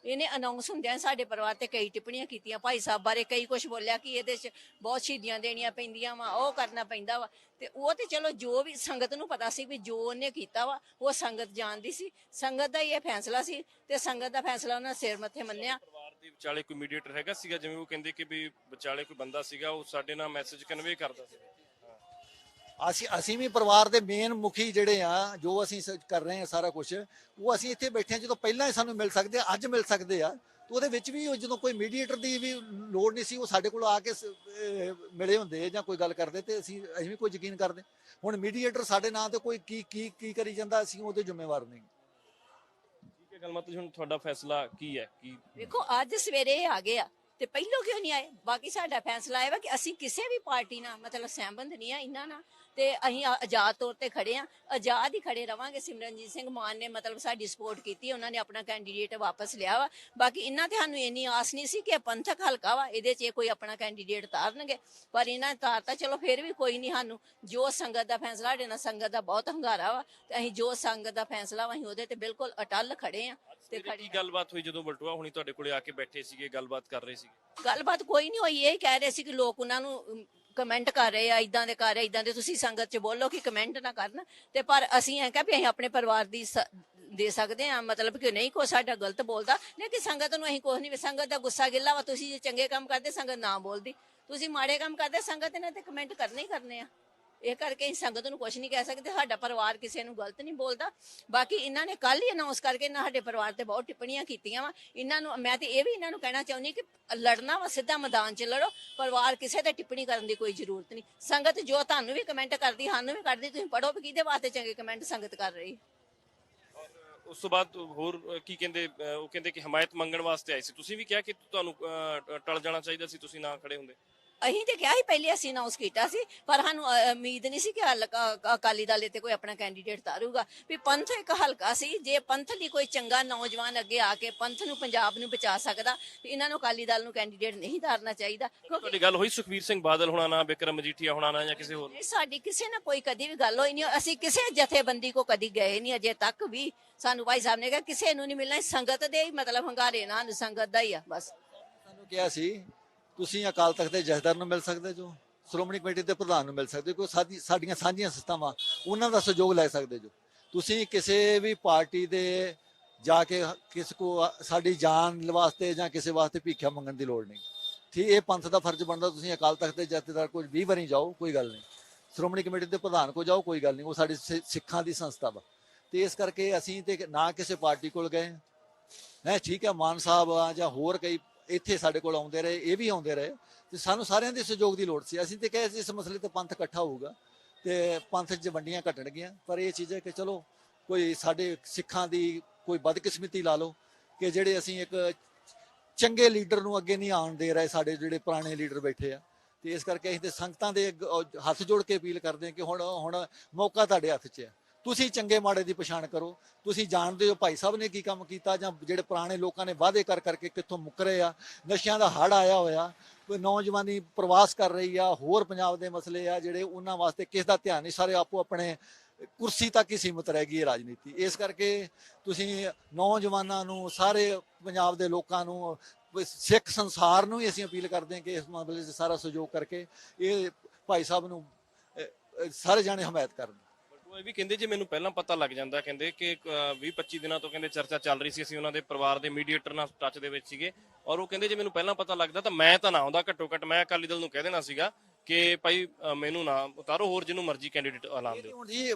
ਇਹਨੇ ਅਨਾਉਂਸ ਹੁੰਦਿਆਂ ਸਾਡੇ ਪਰਿਵਾਰ ਤੇ ਕਈ ਟਿੱਪਣੀਆਂ ਕੀਤੀਆਂ। ਭਾਈ ਸਾਹਿਬ ਬਾਰੇ ਕਈ ਕੁਝ ਬੋਲਿਆ ਕਿ ਇਹਦੇ 'ਚ ਬਹੁਤ ਸ਼ਹੀਦੀਆਂ ਦੇਣੀਆਂ ਪੈਂਦੀਆਂ ਵਾ ਉਹ ਕਰਨਾ ਪੈਂਦਾ ਵਾ। ਤੇ ਉਹ ਤੇ ਚਲੋ ਜੋ ਵੀ ਸੰਗਤ ਨੂੰ ਪਤਾ ਸੀ ਵੀ ਜੋ ਉਹਨੇ ਕੀਤਾ ਵਾ ਉਹ ਸੰਗਤ ਜਾਣਦੀ ਸੀ। ਸੰਗਤ ਦਾ ਹੀ ਇਹ ਫੈਸਲਾ ਸੀ ਤੇ ਸੰਗਤ ਦਾ ਫੈਸਲਾ ਉਹਨਾਂ ਸਿਰ ਮੱਥੇ ਮੰਨਿਆ। ਪਰਿਵਾਰ ਦੇ ਵਿਚਾਲੇ ਕੋਈ ਮੀਡੀਏਟਰ ਹੈਗਾ ਸੀਗਾ? ਜਿਵੇਂ ਉਹ ਕਹਿੰਦੇ ਕਿ ਵੀ ਵਿਚਾਲੇ ਕੋਈ ਬੰਦਾ ਸੀਗਾ ਉਹ ਸਾਡੇ ਨਾਲ ਮੈਸੇਜ ਕਨਵੇ ਕਰਦਾ ਸੀ ਅਸੀਂ ਅਸੀਂ ਵੀ ਪਰਿਵਾਰ ਦੇ ਮੇਨ ਮੁਖੀ ਜਿਹੜੇ ਆ ਜੋ ਅਸੀਂ ਸ- ਕਰ ਰਹੇ ਆ ਸਾਰਾ ਕੁਝ ਉਹ ਅਸੀਂ ਇੱਥੇ ਬੈਠੇ ਆ ਜਦੋਂ ਪਹਿਲਾਂ ਹੀ ਸਾਨੂੰ ਮਿਲ ਸਕਦੇ ਆ ਅੱਜ ਮਿਲ ਸਕਦੇ ਆ ਤੇ ਉਹਦੇ ਵਿੱਚ ਵੀ ਉਹ ਜਦੋਂ ਕੋਈ ਮੀਡੀਏਟਰ ਦੀ ਵੀ ਲੋੜ ਨਹੀਂ ਸੀ ਉਹ ਸਾਡੇ ਕੋਲ ਆ ਕੇ ਸ- ਅਹ ਮਿਲੇ ਹੁੰਦੇ ਜਾਂ ਕੋਈ ਗੱਲ ਕਰਦੇ ਤੇ ਅਸੀਂ ਅਸੀਂ ਵੀ ਕੋਈ ਯਕੀਨ ਕਰਦੇ। ਹੁਣ ਮੀਡੀਏਟਰ ਸਾਡੇ ਨਾਂ ਤੇ ਕੋਈ ਕੀ ਕੀ ਕੀ ਕਰੀ ਜਾਂਦਾ ਅਸੀਂ ਉਹਦੇ ਜ਼ਿੰਮੇਵਾਰ ਨਹੀਂ। ਠੀਕ ਹੈ ਗੱਲ ਮਤਲਬ ਹੁਣ ਤੁਹਾਡਾ ਫੈਸਲਾ ਕੀ ਹੈ? ਕੀ ਵੇਖੋ ਅੱਜ ਸਵੇਰੇ ਇਹ ਆ ਗਏ ਆ ਤੇ ਪਹਿਲੋਂ ਕਿਉਂ ਨਹੀਂ ਆਏ? ਬਾਕੀ ਸਾਡਾ ਫੈਸਲਾ ਇਹ ਵਾ ਕਿ ਅਸੀਂ ਕਿਸੇ ਵੀ ਪਾਰਟੀ ਨਾਲ ਮਤਲਬ ਸਹਿਮਤ ਨਹੀਂ ਆ ਇਹਨਾਂ ਨਾਲ। ਤੇ ਅਸੀਂ ਆ- ਆਜ਼ਾਦ ਤੌਰ ਤੇ ਖੜੇ ਆ। ਆਜ਼ਾਦ ਹੀ ਖੜੇ ਰਵਾਂਗੇ। ਸਿਮਰਨਜੀਤ ਸਿੰਘ ਮਾਨ ਨੇ ਮਤਲਬ ਸਾਡੀ ਸਪੋਰਟ ਕੀਤੀ ਉਹਨਾਂ ਨੇ ਆਪਣਾ ਕੈਂਡੀਡੇਟ ਵਾਪਸ ਲਿਆ ਵਾ। ਬਾਕੀ ਇਹਨਾਂ ਤੇ ਸਾਨੂੰ ਇੰਨੀ ਆਸ ਨਹੀਂ ਸੀ ਕਿ ਇਹ ਪੰਥਕ ਹਲਕਾ ਵਾ ਇਹਦੇ 'ਚ ਇਹ ਕੋਈ ਆਪਣਾ ਕੈਂਡੀਡੇਟ ਤਾਰਨਗੇ ਪਰ ਇਹਨਾਂ ਨੇ ਤਾਰਤਾ ਚਲੋ ਫਿਰ ਵੀ ਕੋਈ ਨਹੀਂ ਸਾਨੂੰ। ਜੋ ਸੰਗਤ ਦਾ ਫੈਸਲਾ ਸਾਡੇ ਨਾਲ ਸੰਗਤ ਦਾ ਬਹੁਤ ਹੰਗਾਰਾ ਵਾ। ਤੇ ਅਸੀਂ ਜੋ ਸੰਗਤ ਦਾ ਫੈਸਲਾ ਵਾ ਅਸੀਂ ਉਹਦੇ ਤੇ ਬਿਲਕੁਲ ਅਟਲ ਖੜੇ ਆ। ਤੇ ਖੜੇ ਕੀ ਗੱਲਬਾਤ ਹੋਈ ਜਦੋਂ ਬਲਟੋਆ ਹੁਣੀ ਤੁਹਾਡੇ ਕੋਲੇ ਆ ਕੇ ਬੈਠੇ ਸੀਗੇ ਗੱਲਬਾਤ ਕਰ ਰਹੇ ਸੀਗੇ? ਗੱਲਬਾਤ ਕੋਈ ਨਹੀਂ ਹੋਈ ਇਹ ਕਹਿ ਰਹੇ ਸੀ ਕਿ ਲੋਕ ਉਹਨਾਂ ਨੂੰ ਕਮੈਂਟ ਕਰ ਰਹੇ ਆ ਇਦਾਂ ਦੇ ਕਰ ਰਹੇ ਇਦਾਂ ਦੇ ਤੁਸੀਂ ਸੰਗਤ 'ਚ ਬੋਲੋ ਕਿ ਕਮੈਂਟ ਨਾ ਕਰਨ। ਤੇ ਪਰ ਅਸੀਂ ਐਂ ਕਿਹਾ ਵੀ ਅਸੀਂ ਆਪਣੇ ਪਰਿਵਾਰ ਦੀ ਦੇ ਸਕਦੇ ਆ, ਮਤਲਬ ਕਿ ਨਹੀਂ ਕੋਈ ਸਾਡਾ ਗਲਤ ਬੋਲਦਾ। ਲੇਕਿਨ ਸੰਗਤ ਨੂੰ ਅਸੀਂ ਕੁਛ ਨਹੀਂ ਸੰਗਤ ਦਾ ਗੁੱਸਾ ਗਿੱਲਾ ਵਾ, ਤੁਸੀਂ ਜੇ ਚੰਗੇ ਕੰਮ ਕਰਦੇ, ਸੰਗਤ ਨਾ ਬੋਲਦੀ। ਤੁਸੀਂ ਮਾੜੇ ਕੰਮ ਕਰਦੇ, ਸੰਗਤ ਨੇ ਤੇ ਕਮੈਂਟ ਕਰਨੇ ਹੀ ਕਰਨੇ ਆ। ਇਹ ਕਰਕੇ ਅਸੀਂ ਸੰਗਤ ਨੂੰ ਕੁਝ ਨਹੀਂ ਕਹਿ ਸਕਦੇ ਸਾਡਾ ਪਰਿਵਾਰ ਕਿਸੇ ਨੂੰ ਗਲਤ ਨਹੀਂ ਬੋਲਦਾ। ਬਾਕੀ ਇਹਨਾਂ ਨੇ ਕੱਲ ਹੀ ਅਨਾਉਂਸ ਕਰਕੇ ਇਹਨਾਂ ਸਾਡੇ ਪਰਿਵਾਰ ਤੇ ਬਹੁਤ ਟਿੱਪਣੀਆਂ ਕੀਤੀਆਂ ਵਾ। ਇਹਨਾਂ ਨੂੰ ਮੈਂ ਤੇ ਇਹ ਵੀ ਇਹਨਾਂ ਨੂੰ ਕਹਿਣਾ ਚਾਹੁੰਦੀ ਕਿ ਲੜਨਾ ਵਾ ਸਿੱਧਾ ਮੈਦਾਨ 'ਚ ਲੜੋ। ਪਰਿਵਾਰ ਕਿਸੇ ਤੇ ਟਿੱਪਣੀ ਕਰਨ ਦੀ ਕੋਈ ਜ਼ਰੂਰਤ ਨਹੀਂ। ਸੰਗਤ ਜੋ ਤੁਹਾਨੂੰ ਵੀ ਕਮੈਂਟ ਕਰਦੀ ਸਾਨੂੰ ਵੀ ਕਰਦੀ ਤੁਸੀਂ ਪੜੋ ਵੀ ਕਿਹਦੇ ਵਾਸਤੇ ਚੰਗੇ ਕਮੈਂਟ ਸੰਗਤ ਕਰ ਰਹੀ। ਉਸ ਤੋਂ ਬਾਅਦ ਹੋਰ ਕੀ ਕਹਿੰਦੇ ਅ, ਉਹ ਕਹਿੰਦੇ ਕਿ ਹਮਾਇਤ ਮੰਗਣ ਵਾਸਤੇ ਆਏ ਸੀ। ਤੁਸੀਂ ਵੀ ਕਿਹਾ ਕਿ ਤੁਹਾਨੂੰ ਟਲ ਜਾਣਾ ਚਾਹੀਦਾ ਸੀ ਤੁਸੀਂ ਨਾ ਖੜੇ ਹੁੰਦੇ। ਅਸੀਂ ਤੇ ਕਿਹਾ ਸੀ ਪਹਿਲੇ ਅਸੀਂ ਅਨਾਉਂਸ ਕੀਤਾ ਸੀ ਪਰ ਸਾਨੂੰ ਅ, ਉਮੀਦ ਨਹੀਂ ਸੀ ਕਿ ਹਲ- ਅ- ਅਕਾਲੀ ਦਲ ਤੇ ਕੋਈ ਆਪਣਾ ਕੈਂਡੀਡੇਟ ਤਾਰੂਗਾ। ਵੀ ਪੰਥ ਇੱਕ ਹਲਕਾ ਸੀ ਜੇ ਪੰਥ ਲਈ ਕੋਈ ਚੰਗਾ ਨੌਜਵਾਨ ਅੱਗੇ ਆ ਕੇ ਪੰਥ ਨੂੰ ਪੰਜਾਬ ਨੂੰ ਬਚਾ ਸਕਦਾ ਤੇ ਇਹਨਾਂ ਨੂੰ ਅਕਾਲੀ ਦਲ ਨੂੰ ਕੈਂਡੀਡੇਟ ਨਹੀਂ ਤਾਰਨਾ ਚਾਹੀਦਾ ਕਿਉਂਕਿ ਤੁਹਾਡੀ ਗੱਲ ਹੋਈ ਸੁਖਵੀਰ ਸਿੰਘ ਬਾਦਲ ਹੋਣਾ ਨਾ ਬਿਕਰਮ ਮਜੀਠੀਆ ਹੋਣਾ ਨਾ ਜਾਂ ਕਿਸੇ ਹੋਰ ਇਹ ਸਾਡੀ ਕਿਸੇ ਨਾਲ ਕੋਈ ਕਦੀ ਵੀ ਗੱਲ ਹੋਈ ਨਹੀਂ ਅਸੀਂ ਕਿਸੇ ਜਥੇਬੰਦੀ ਕੋ ਕਦੀ ਗਏ ਨਹੀਂ ਅਜੇ ਤੱਕ ਵੀ। ਸਾਨੂੰ ਭਾਈ ਸਾਹਿਬ ਨੇ ਕਿਹਾ ਕਿਸੇ ਨੂੰ ਨਹੀਂ ਮਿਲਣਾ ਸੰਗਤ ਦੇ ਹੀ ਮਤਲਬ ਹੰਗਾਰੇ ਨਾਲ ਸੰਗਤ ਦਾ ਹੀ ਆ ਬਸ। ਸਾਨੂੰ ਕਿਹਾ ਸੀ ਤੁਸੀਂ ਅਕਾਲ ਤਖਤ ਦੇ ਜਥੇਦਾਰ ਨੂੰ ਮਿਲ ਸਕਦੇ ਜੋ ਸ਼੍ਰੋਮਣੀ ਕਮੇਟੀ ਦੇ ਪ੍ਰਧਾਨ ਨੂੰ ਮਿਲ ਸਕਦੇ ਹੋ, ਕੋਈ ਸਾਡੀ ਸਾਡੀਆਂ ਸਾਂਝੀਆਂ ਸੰਸਥਾਵਾਂ ਉਹਨਾਂ ਦਾ ਸਹਿਯੋਗ ਲੈ ਸਕਦੇ ਜੋ। ਤੁਸੀਂ ਕਿਸੇ ਵੀ ਪਾਰਟੀ ਦੇ ਜਾ ਕੇ ਕਿਸ ਕੋ ਸਾਡੀ ਜਾਨ ਵਾਸਤੇ ਜਾਂ ਕਿਸੇ ਵਾਸਤੇ ਭੀਖਿਆ ਮੰਗਣ ਦੀ ਲੋੜ ਨਹੀਂ। ਠੀਕ ਇਹ ਪੰਥ ਦਾ ਫਰਜ਼ ਬਣਦਾ ਤੁਸੀਂ ਅਕਾਲ ਤਖਤ ਦੇ ਜਥੇਦਾਰ ਕੋਲ 20 ਵਾਰੀ ਜਾਓ ਕੋਈ ਗੱਲ ਨਹੀਂ। ਸ਼੍ਰੋਮਣੀ ਕਮੇਟੀ ਦੇ ਪ੍ਰਧਾਨ ਕੋਲ ਜਾਓ ਕੋਈ ਗੱਲ ਨਹੀਂ ਉਹ ਸਾਡੀ ਸਿ- ਸਿੱਖਾਂ ਦੀ ਸੰਸਥਾ ਵਾ। ਤੇ ਇਸ ਕਰਕੇ ਅਸੀਂ ਤੇ ਨਾ ਕਿਸੇ ਪਾਰਟੀ ਕੋਲ ਗਏ। ਹੈ ਠੀਕ ਹੈ ਮਾਨ ਸਾਹਿਬ ਆ ਜਾਂ ਹੋਰ ਕਈ ਇੱਥੇ ਸਾਡੇ ਕੋਲ ਆਉਂਦੇ ਰਹੇ, ਇਹ ਵੀ ਆਉਂਦੇ ਰਹੇ ਤੇ ਸਾਨੂੰ ਸਾਰਿਆਂ ਦੇ ਸਹਿਯੋਗ ਦੀ ਲੋੜ ਸੀ। ਅਸੀਂ ਤੇ ਕਹੇ ਸੀ ਇਸ ਮਸਲੇ ਤੇ ਪੰਥ ਇਕੱਠਾ ਹੋਊਗਾ ਤੇ ਪੰਥ 'ਚ ਵੰਡੀਆਂ ਘਟਣਗੀਆਂ ਪਰ ਇਹ ਚੀਜ਼ ਹੈ ਕਿ ਚਲੋ ਕੋਈ ਸਾਡੇ ਸਿੱਖਾਂ ਦੀ ਕੋਈ ਬਦਕਿਸਮਤੀ ਲਾ ਲਓ ਕਿ ਜਿਹੜੇ ਅਸੀਂ ਇੱਕ ਚੰਗੇ ਲੀਡਰ ਨੂੰ ਅੱਗੇ ਨਹੀਂ ਆਉਣ ਦੇ ਰਹੇ ਸਾਡੇ ਜਿਹੜੇ ਪੁਰਾਣੇ ਲੀਡਰ ਬੈਠੇ ਆ। ਤੇ ਇਸ ਕਰਕੇ ਅਸੀਂ ਤੇ ਸੰਗਤਾਂ ਦੇ ਹੱਥ ਜੋੜ ਕੇ ਅਪੀਲ ਕਰਦੇ ਹਾਂ ਕਿ ਹੁਣ ਹੁਣ ਮੌਕਾ ਤੁਹਾਡੇ ਹੱਥ 'ਚ ਹੈ। ਤੁਸੀਂ ਚੰਗੇ ਮਾੜੇ ਦੀ ਪਛਾਣ ਕਰੋ। ਤੁਸੀਂ ਜਾਣਦੇ ਹੋ ਭਾਈ ਸਾਹਿਬ ਨੇ ਕੀ ਕੰਮ ਕੀਤਾ ਜਾਂ ਜਿਹੜੇ ਪੁਰਾਣੇ ਲੋਕਾਂ ਨੇ ਵਾਅਦੇ ਕਰ ਕਰਕੇ ਕਿੱਥੋਂ ਮੁੱਕਰੇ ਆ, ਨਸ਼ਿਆਂ ਦਾ ਹੜ ਆਇਆ ਹੋਇਆ, ਕੋਈ ਨੌਜਵਾਨੀ ਪ੍ਰਵਾਸ ਕਰ ਰਹੀ ਆ, ਹੋਰ ਪੰਜਾਬ ਦੇ ਮਸਲੇ ਆ ਜਿਹੜੇ ਉਹਨਾਂ ਵਾਸਤੇ ਕਿਸ ਦਾ ਧਿਆਨ ਨਹੀਂ, ਸਾਰੇ ਆਪੋ ਆਪਣੇ ਕੁਰਸੀ ਤੱਕ ਹੀ ਸੀਮਤ ਰਹਿ ਗਈ ਇਹ ਰਾਜਨੀਤੀ। ਇਸ ਕਰਕੇ ਤੁਸੀਂ ਨੌਜਵਾਨਾਂ ਨੂੰ, ਸਾਰੇ ਪੰਜਾਬ ਦੇ ਲੋਕਾਂ ਨੂੰ, ਸਿੱਖ ਸੰਸਾਰ ਨੂੰ ਹੀ ਅਸੀਂ ਅਪੀਲ ਕਰਦੇ ਹਾਂ ਕਿ ਇਸ ਮਾਮਲੇ 'ਚ ਸਾਰਾ ਸਹਿਯੋਗ ਕਰਕੇ ਇਹ ਭਾਈ ਸਾਹਿਬ ਨੂੰ ਸਾਰੇ ਜਾਣੇ ਹਮਾਇਤ ਕਰਨ। ਬਲਟੋਆ ਇਹ ਵੀ ਕਹਿੰਦੇ ਜੇ ਮੈਨੂੰ ਪਹਿਲਾਂ ਪਤਾ ਲੱਗ ਜਾਂਦਾ, ਕਹਿੰਦੇ ਕਿ 20 25 ਦਿਨਾਂ ਤੋਂ ਕਹਿੰਦੇ ਚਰਚਾ ਚੱਲ ਰਹੀ ਸੀ, ਅਸੀਂ ਉਹਨਾਂ ਦੇ ਪਰਿਵਾਰ ਦੇ ਮੀਡੀਏਟਰ ਨਾਲ ਟੱਚ ਦੇ ਵਿੱਚ ਸੀਗੇ ਔਰ ਉਹ ਕਹਿੰਦੇ ਜੇ ਮੈਨੂੰ ਪਹਿਲਾਂ ਪਤਾ ਲੱਗਦਾ ਤਾਂ ਮੈਂ ਤਾਂ ਨਾ ਆਉਂਦਾ ਘੱਟੋ ਘੱਟ, ਮੈਂ ਅਕਾਲੀ ਦਲ ਨੂੰ ਕਹਿ ਦੇਣਾ ਸੀਗਾ ਕਿ ਭਾਈ ਮੈਨੂੰ ਨਾ ਉਤਾਰੋ, ਹੋਰ ਜਿਹਨੂੰ ਮਰਜ਼ੀ ਕੈਂਡੀਡੇਟ ਐਲਾਨ ਇਹ ਦਿਓ। ਹੁਣ ਜੀ,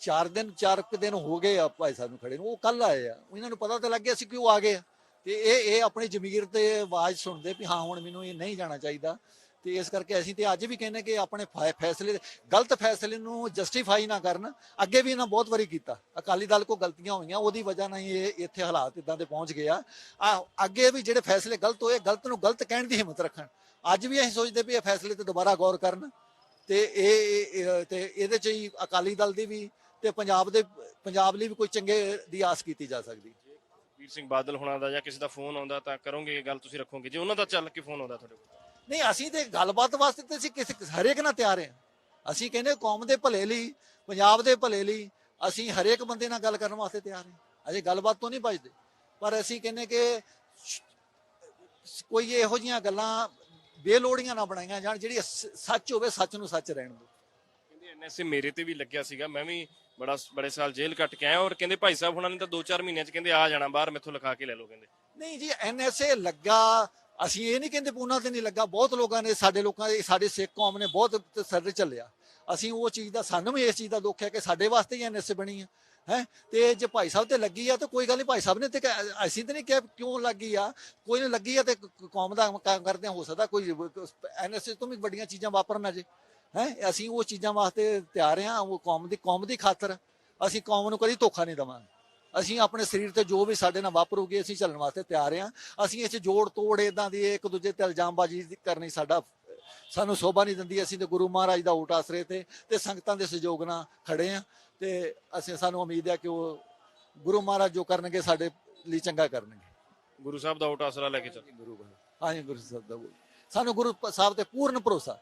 ਚਾਰ ਦਿਨ ਚਾਰ ਦਿਨ ਹੋ ਗਏ ਆ ਭਾਈ ਸਾਹਿਬ ਨੂੰ ਖੜੇ ਨੂੰ, ਉਹ ਕੱਲ ਆਏ ਆ। ਇਹਨਾਂ ਨੂੰ ਪਤਾ ਤਾਂ ਲੱਗ ਗਿਆ ਸੀ ਕਿ ਆ ਗਏ ਤੇ ਇਹ ਇਹ ਆਪਣੀ ਜ਼ਮੀਰ ਤੇ ਆਵਾਜ਼ ਸੁਣਦੇ ਵੀ ਹਾਂ, ਹੁਣ ਮੈਨੂੰ ਇਹ ਨਹੀਂ ਜਾਣਾ ਚਾਹੀਦਾ। ਤੇ ਇਸ ਕਰਕੇ ਅਸੀਂ ਤੇ ਅੱਜ ਵੀ ਕਹਿੰਦੇ ਕਿ ਆਪਣੇ ਫੈ- ਫੈਸਲੇ, ਗਲਤ ਫੈਸਲੇ ਨੂੰ ਜਸਟੀਫਾਈ ਨਾ ਕਰਨ। ਅੱਗੇ ਵੀ ਇਹਨਾਂ ਬਹੁਤ ਵਾਰੀ ਕੀਤਾ। ਅਕਾਲੀ ਦਲ ਕੋ ਗਲਤੀਆਂ ਹੋਈਆਂ, ਉਹਦੀ ਵਜ੍ਹਾ ਨਾਲ ਹੀ ਇਹ ਇੱਥੇ ਹਾਲਾਤ ਇਦਾਂ ਦੇ ਪਹੁੰਚ ਗਏ ਆ। ਆ ਅੱਗੇ ਵੀ ਜਿਹੜੇ ਫੈਸਲੇ ਗਲਤ ਹੋਏ, ਗਲਤ ਨੂੰ ਗਲਤ ਕਹਿਣ ਦੀ ਹਿੰਮਤ ਰੱਖਣ। ਅੱਜ ਵੀ ਅਸੀਂ ਸੋਚਦੇ ਵੀ ਇਹ ਫੈਸਲੇ ਤੇ ਦੁਬਾਰਾ ਗੌਰ ਕਰਨ। ਤੇ ਇਹ, ਇਹ- ਇਹ- ਤੇ ਇਹਦੇ ਚ ਹੀ ਅਕਾਲੀ ਦਲ ਦੀ ਵੀ ਤੇ ਪੰਜਾਬ ਦੇ, ਪੰਜਾਬ ਲਈ ਵੀ ਕੋਈ ਚੰਗੇ ਦੀ ਆਸ ਕੀਤੀ ਜਾ ਸਕਦੀ। ਵੀਰ ਸਿੰਘ ਬਾਦਲ ਹੋਣਾ ਦਾ ਜਾਂ ਕਿਸੇ ਦਾ ਫੋਨ ਆਉਂਦਾ ਤਾਂ ਕਰੋਗੇ ਇਹ ਗੱਲ ਤੁਸੀਂ ਰੱਖੋਗੇ। ਜੇ ਉਹਨਾਂ ਦਾ ਚੱਲ ਕੇ ਫੋਨ ਆਉਂਦਾ ਤੁਹਾਡੇ ਕੋਲ। ਨਹੀਂ ਅਸੀਂ ਤੇ ਗੱਲਬਾਤ ਵਾਸਤੇ ਤੇ ਅਸੀਂ ਕਿਸੇ ਹਰੇਕ ਨਾਲ ਤਿਆਰ ਹਾਂ। ਅਸੀਂ ਕਹਿੰਦੇ ਕੌਮ ਦੇ ਭਲੇ ਲਈ ਪੰਜਾਬ ਦੇ ਭਲੇ ਲਈ ਅਸੀਂ ਹਰੇਕ ਬੰਦੇ ਨਾਲ ਗੱਲ ਕਰਨ ਵਾਸਤੇ ਤਿਆਰ ਹਾਂ। ਅਜੇ ਗੱਲਬਾਤ ਤੋਂ ਨਹੀਂ ਭਜਦੇ ਪਰ ਅਸੀਂ ਕਹਿੰਦੇ ਕਿ ਕੋਈ ਇਹੋ ਜੀਆਂ ਗੱਲਾਂ ਬੇਲੋੜੀਆਂ ਨਾ ਬਣਾਈਆਂ ਜਾਣ ਜਿਹੜੀ ਸੱਚ ਹੋਵੇ ਸੱਚ ਨੂੰ ਸੱਚ ਰਹਿਣ ਦਿਓ। ਕਹਿੰਦੇ ਐਨਐਸਏ ਮੇਰੇ ਤੇ ਵੀ ਲੱਗਿਆ ਸੀਗਾ। ਮੈਂ ਵੀ ਬੜਾ ਬੜੇ ਸਾਲ ਜੇਲ੍ਹ ਕੱਟ ਕੇ ਆਇਆ ਔਰ ਕਹਿੰਦੇ ਭਾਈ ਸਾਹਿਬ ਹੁਣਾਂ ਨੇ ਤਾਂ 2-4 ਮਹੀਨਿਆਂ ਚ ਕਹਿੰਦੇ ਆ ਜਾਣਾ ਬਾਹਰ ਮੈਥੋਂ ਲਿਖਾ ਕੇ ਲੈ ਲਓ ਕਹਿੰਦੇ। ਨਹੀਂ ਜੀ ਐਨਐਸਏ ਲੱਗਾ ਅਸੀਂ ਇਹ ਨਹੀਂ ਕਹਿੰਦੇ ਪੂਨਾ ਤੇ ਨਹੀਂ ਲੱਗਾ, ਬਹੁਤ ਲੋਕਾਂ ਨੇ ਸਾਡੇ ਲੋਕਾਂ ਦੇ, ਸਾਡੇ ਸਿੱਖ ਕੌਮ ਨੇ ਬਹੁਤ ਸਿਰ ਚੱਲਿਆ ਅਸੀਂ ਉਹ ਚੀਜ਼ ਦਾ, ਸਾਨੂੰ ਵੀ ਇਸ ਚੀਜ਼ ਦਾ ਦੁੱਖ ਹੈ ਕਿ ਸਾਡੇ ਵਾਸਤੇ ਹੀ ਐਨਐਸਏ ਬਣੀ ਆ, ਹੈ। ਤੇ ਜੇ ਭਾਈ ਸਾਹਿਬ ਤੇ ਲੱਗੀ ਆ ਤਾਂ ਕੋਈ ਗੱਲ ਨਹੀਂ, ਭਾਈ ਸਾਹਿਬ ਨੇ ਤੇ ਕ- ਅਸੀਂ ਤੇ ਨਹੀਂ ਕਿਹਾ ਕਿਉਂ ਲੱਗੀ ਆ। ਕੋਈ ਨਹੀਂ ਲੱਗੀ ਆ ਤੇ ਕੌਮ ਦਾ ਕੰਮ ਕਰਦੇ ਹੋ ਸਕਦਾ ਕੋਈ ਐਨਐਸਏ ਤੋਂ ਵੀ ਵੱਡੀਆਂ ਚੀਜ਼ਾਂ ਵਾਪਰਨ ਅਜੇ ਹੈ। ਅਸੀਂ ਉਹ ਚੀਜ਼ਾਂ ਵਾਸਤੇ ਤਿਆਰ ਹਾਂ ਉਹ ਕੌਮ ਦੀ ਕੌਮ ਦੀ ਖਾਤਰ। ਅਸੀਂ ਕੌਮ ਨੂੰ ਕਦੀ ਧੋਖਾ ਨਹੀਂ ਦੇਵਾਂਗੇ। ਅਸੀਂ ਆਪਣੇ ਸਰੀਰ ਤੇ ਜੋ ਵੀ ਸਾਡੇ ਨਾਲ ਵਾਪਰੂਗੀ ਅਸੀਂ ਚੱਲਣ ਵਾਸਤੇ ਤਿਆਰ ਹਾਂ। ਅਸੀਂ ਇਸ ਜੋੜ ਤੋੜ ਇਦਾਂ ਦੀ ਇੱਕ ਦੂਜੇ ਤੇ ਇਲਜ਼ਾਮਬਾਜ਼ੀ ਦੀ ਕਰਨੀ ਸਾਡਾ ਸਾਨੂੰ ਸ਼ੋਭਾ ਨਹੀਂ ਦਿੰਦੀ। ਅਸੀਂ ਤੇ ਗੁਰੂ ਮਹਾਰਾਜ ਦਾ ਓਟ ਆਸਰੇ ਤੇ ਤੇ ਸੰਗਤਾਂ ਦੇ ਸਹਿਯੋਗ ਨਾਲ ਖੜੇ ਆ ਤੇ ਅਸੀਂ ਸਾਨੂੰ ਉਮੀਦ ਹੈ ਕਿ ਉਹ ਗੁਰੂ ਮਹਾਰਾਜ ਜੋ ਕਰਨਗੇ ਸਾਡੇ ਲਈ ਚੰਗਾ ਕਰਨਗੇ। ਗੁਰੂ ਸਾਹਿਬ ਦਾ ਓਟ ਆਸਰਾ ਲੈ ਕੇ ਚੱਲ। ਗੁਰੂ ਹਾਂਜੀ ਗੁਰੂ ਸਾਹਿਬ ਦਾ। ਸਾਨੂੰ ਗੁਰੂ ਸਾਹਿਬ ਤੇ ਪੂਰਨ ਭਰੋਸਾ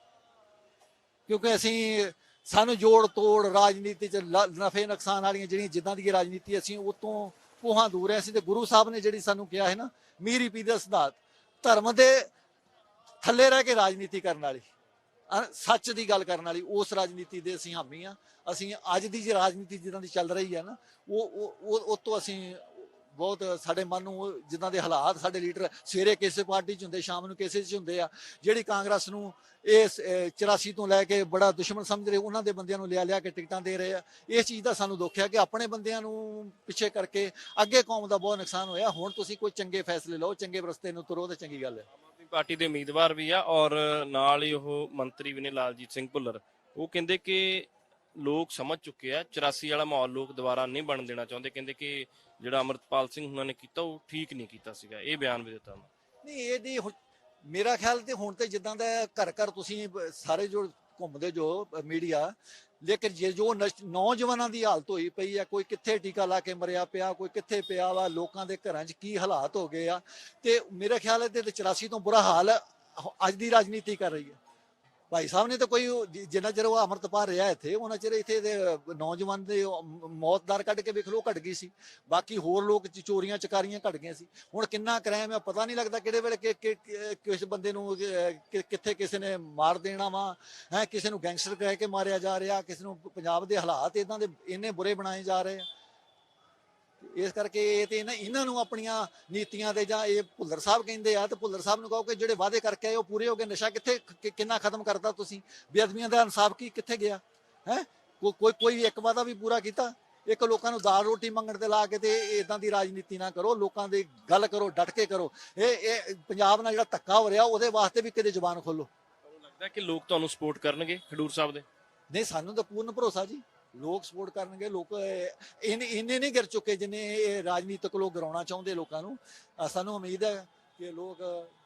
ਕਿਉਂਕਿ ਅਸੀਂ ਸਾਨੂੰ ਜੋੜ ਤੋੜ, ਰਾਜਨੀਤੀ ਚ ਲ- ਨਫੇ ਨੁਕਸਾਨ ਵਾਲੀਆਂ ਜਿਹੜੀਆਂ ਜਿੱਦਾਂ ਦੀ ਰਾਜਨੀਤੀ ਅਸੀਂ ਉਹ ਤੋਂ ਕੋਹਾਂ ਦੂਰ ਹੈ ਅਸੀਂ ਤੇ ਗੁਰੂ ਸਾਹਿਬ ਨੇ ਜਿਹੜੀ ਸਾਨੂੰ ਕਿਹਾ ਹੈ ਨਾ, ਮੀਰੀ ਪੀ ਦਾ ਸਿਧਾਂਤ, ਧਰਮ ਦੇ ਥੱਲੇ ਰਹਿ ਕੇ ਰਾਜਨੀਤੀ ਕਰਨ ਵਾਲੀ ਸੱਚ ਦੀ ਗੱਲ ਕਰਨ ਵਾਲੀ, ਉਸ ਰਾਜਨੀਤੀ ਦੇ ਅਸੀਂ ਹਾਮੀ ਆ। ਅਸੀਂ ਅੱਜ ਦੀ ਜਿਹੜੀ ਰਾਜਨੀਤੀ ਜਿੱਦਾਂ ਦੀ ਚੱਲ ਰਹੀ ਹੈ ਨਾ ਉਹ ਉਹ ਉਹ ਤੋਂ ਅਸੀਂ ਬਹੁਤ ਸਾਡੇ ਮਨ ਨੂੰ ਜਿੱਦਾਂ ਦੇ ਹਾਲਾਤ ਸਾਡੇ ਲੀਡਰ ਸਵੇਰੇ ਕਿਸੇ ਪਾਰਟੀ 'ਚ ਹੁੰਦੇ, ਸ਼ਾਮ ਨੂੰ ਕਿਸੇ 'ਚ ਹੁੰਦੇ ਆ, ਜਿਹੜੀ ਕਾਂਗਰਸ ਨੂੰ ਇਸ 84 ਤੋਂ ਲੈ ਕੇ ਬੜਾ ਦੁਸ਼ਮਣ ਸਮਝ ਰਹੇ, ਉਹਨਾਂ ਦੇ ਬੰਦਿਆਂ ਨੂੰ ਲਿਆ ਲਿਆ ਕੇ ਟਿਕਟਾਂ ਦੇ ਰਹੇ ਆ। ਇਸ ਚੀਜ਼ ਦਾ ਸਾਨੂੰ ਦੁੱਖ ਹੈ ਕਿ ਆਪਣੇ ਬੰਦਿਆਂ ਨੂੰ ਪਿੱਛੇ ਕਰਕੇ ਅੱਗੇ ਕੌਮ ਦਾ ਬਹੁਤ ਨੁਕਸਾਨ ਹੋਇਆ। ਹੁਣ ਤੁਸੀਂ ਕੋਈ ਚੰਗੇ ਫੈਸਲੇ ਲਓ, ਚੰਗੇ ਰਸਤੇ ਨੂੰ ਤੁਰੋ ਤੇ ਚੰਗੀ ਗੱਲ ਹੈ। ਪਾਰਟੀ ਦੇ ਉਮੀਦਵਾਰ ਵੀ ਆ ਔਰ ਨਾਲ ਹੀ ਉਹ ਮੰਤਰੀ ਵੀ ਨੇ ਲਾਲਜੀਤ ਸਿੰਘ ਭੁੱਲਰ। ਉਹ ਕਹਿੰਦੇ ਕਿ ਲੋਕ ਸਮਝ ਚੁੱਕੇ ਆ 84 ਵਾਲਾ ਮਾਹੌਲ ਲੋਕ ਦੁਬਾਰਾ ਨਹੀਂ ਬਣ ਦੇਣਾ ਚਾਹੁੰਦੇ। ਕਹਿੰਦੇ ਕਿ ਜਿਹੜਾ ਅਮਰਤਪਾਲ ਸਿੰਘ ਉਹਨਾਂ ਨੇ ਕੀਤਾ, ਉਹ ਠੀਕ ਨਹੀਂ ਕੀਤਾ ਸੀਗਾ। ਇਹ ਬਿਆਨ ਵੀ ਦਿੱਤਾ ਉਹਨਾਂ ਨਹੀਂ ਇਹਦੀ ਮੇਰਾ ਖਿਆਲ ਤੇ ਹੁਣ ਤੇ ਜਿੱਦਾਂ ਦਾ ਘਰ ਘਰ ਤੁਸੀਂ ਸਾਰੇ ਜੋ ਘੁੰਮਦੇ ਜੋ ਮੀਡੀਆ, ਲੇਕਿਨ ਜੇ ਜੋ ਨੌਜਵਾਨਾਂ ਦੀ ਹਾਲਤ ਹੋਈ ਪਈ ਆ, ਕੋਈ ਕਿੱਥੇ ਟੀਕਾ ਲਾ ਕੇ ਮਰਿਆ ਪਿਆ, ਕੋਈ ਕਿੱਥੇ ਪਿਆ ਵਾ, ਲੋਕਾਂ ਦੇ ਘਰਾਂ 'ਚ ਕੀ ਹਾਲਾਤ ਹੋ ਗਏ ਆ, ਤੇ ਮੇਰਾ ਖਿਆਲ ਹੈ ਤੇ 84 ਤੋਂ ਬੁਰਾ ਹਾਲ ਅੱਜ ਦੀ ਰਾਜਨੀਤੀ ਕਰ ਰਹੀ ਹੈ। ਭਾਈ ਸਾਹਿਬ ਨੇ ਤਾਂ ਕੋਈ ਜਿੰਨਾ ਚਿਰ ਉਹ ਅਮਰਤਪਾਲ ਰਿਹਾ ਇੱਥੇ, ਉਹਨਾਂ ਚਿਰ ਇੱਥੇ ਦੇ ਨੌਜਵਾਨ ਦੇ ਮੌਤ ਦਰ ਕੱਢ ਕੇ ਵੇਖ ਲਓ ਘਟ ਗਈ ਸੀ। ਬਾਕੀ ਹੋਰ ਲੋਕ ਚੋਰੀਆਂ, ਚਕਾਰੀਆਂ ਘਟ ਗਈਆਂ ਸੀ। ਹੁਣ ਕਿੰਨਾ ਕ੍ਰਾਈਮ ਹੈ ਪਤਾ ਨਹੀਂ ਲੱਗਦਾ ਕਿਹੜੇ ਵੇਲੇ ਕਿਸ ਬੰਦੇ ਨੂੰ ਕਿੱਥੇ ਕਿਸੇ ਨੇ ਮਾਰ ਦੇਣਾ ਵਾ, ਹੈ, ਕਿਸੇ ਨੂੰ ਗੈਂਗਸਟਰ ਕਹਿ ਕੇ ਮਾਰਿਆ ਜਾ ਰਿਹਾ, ਕਿਸੇ ਨੂੰ ਪੰਜਾਬ ਦੇ ਹਾਲਾਤ ਇਦਾਂ ਦੇ ਇੰਨੇ ਬੁਰੇ ਬਣਾਏ ਜਾ ਰਹੇ ਆ। ਇਸ ਕਰਕੇ ਇਹ ਤੇ ਇਹਨਾਂ ਇਹਨਾਂ ਨੂੰ ਆਪਣੀਆਂ ਨੀਤੀਆਂ ਦੇ ਜਾਂ ਇਹ ਭੁੱਲਰ ਸਾਹਿਬ ਕਹਿੰਦੇ ਆ ਤੇ ਭੁੱਲਰ ਸਾਹਿਬ ਨੂੰ ਕਹੋ ਕਿ ਜਿਹੜੇ ਵਾਅਦੇ ਕਰਕੇ ਆਏ ਉਹ ਪੂਰੇ ਹੋ ਗਏ ਨਸ਼ਾ ਕਿੱਥੇ ਕਿ- ਕਿੰਨਾ ਖਤਮ ਕਰਤਾ ਤੁਸੀਂ? ਬੇਅਦਬੀਆਂ ਦਾ ਇਨਸਾਫ ਕੀ ਕਿੱਥੇ ਗਿਆ? ਹੈ? ਕੋਈ ਕੋਈ ਇੱਕ ਵਾਅਦਾ ਵੀ ਪੂਰਾ ਕੀਤਾ? ਇੱਕ ਲੋਕਾਂ ਨੂੰ ਦਾਲ ਰੋਟੀ ਮੰਗਣ ਤੇ ਲਾ ਕੇ ਤੇ ਇਦਾਂ ਦੀ ਰਾਜਨੀਤੀ ਨਾ ਕਰੋ ਲੋਕਾਂ ਦੀ ਗੱਲ ਕਰੋ ਡਟ ਕੇ ਕਰੋ। ਇਹ ਇਹ ਪੰਜਾਬ ਨਾਲ ਜਿਹੜਾ ਧੱਕਾ ਹੋ ਰਿਹਾ ਉਹਦੇ ਵਾਸਤੇ ਵੀ ਕਿਤੇ ਜ਼ੁਬਾਨ ਖੋਲੋ। ਲੱਗਦਾ ਕਿ ਲੋਕ ਤੁਹਾਨੂੰ ਸਪੋਰਟ ਕਰਨਗੇ ਖਡੂਰ ਸਾਹਿਬ ਦੇ? ਨਹੀਂ ਸਾਨੂੰ ਤਾਂ ਪੂਰਨ ਭਰੋਸਾ ਜੀ। ਲੋਕ ਸਪੋਰਟ ਕਰਨਗੇ ਲੋਕ ਇਹ- ਇੰਨੇ ਇੰਨੇ ਨਹੀਂ ਗਿਰ ਚੁੱਕੇ ਜਿੰਨੇ ਇਹ ਰਾਜਨੀਤਿਕ ਲੋਕ ਗਰਾਉਣਾ ਚਾਹੁੰਦੇ ਲੋਕਾਂ ਨੂੰ। ਸਾਨੂੰ ਉਮੀਦ ਹੈ ਕਿ ਲੋਕ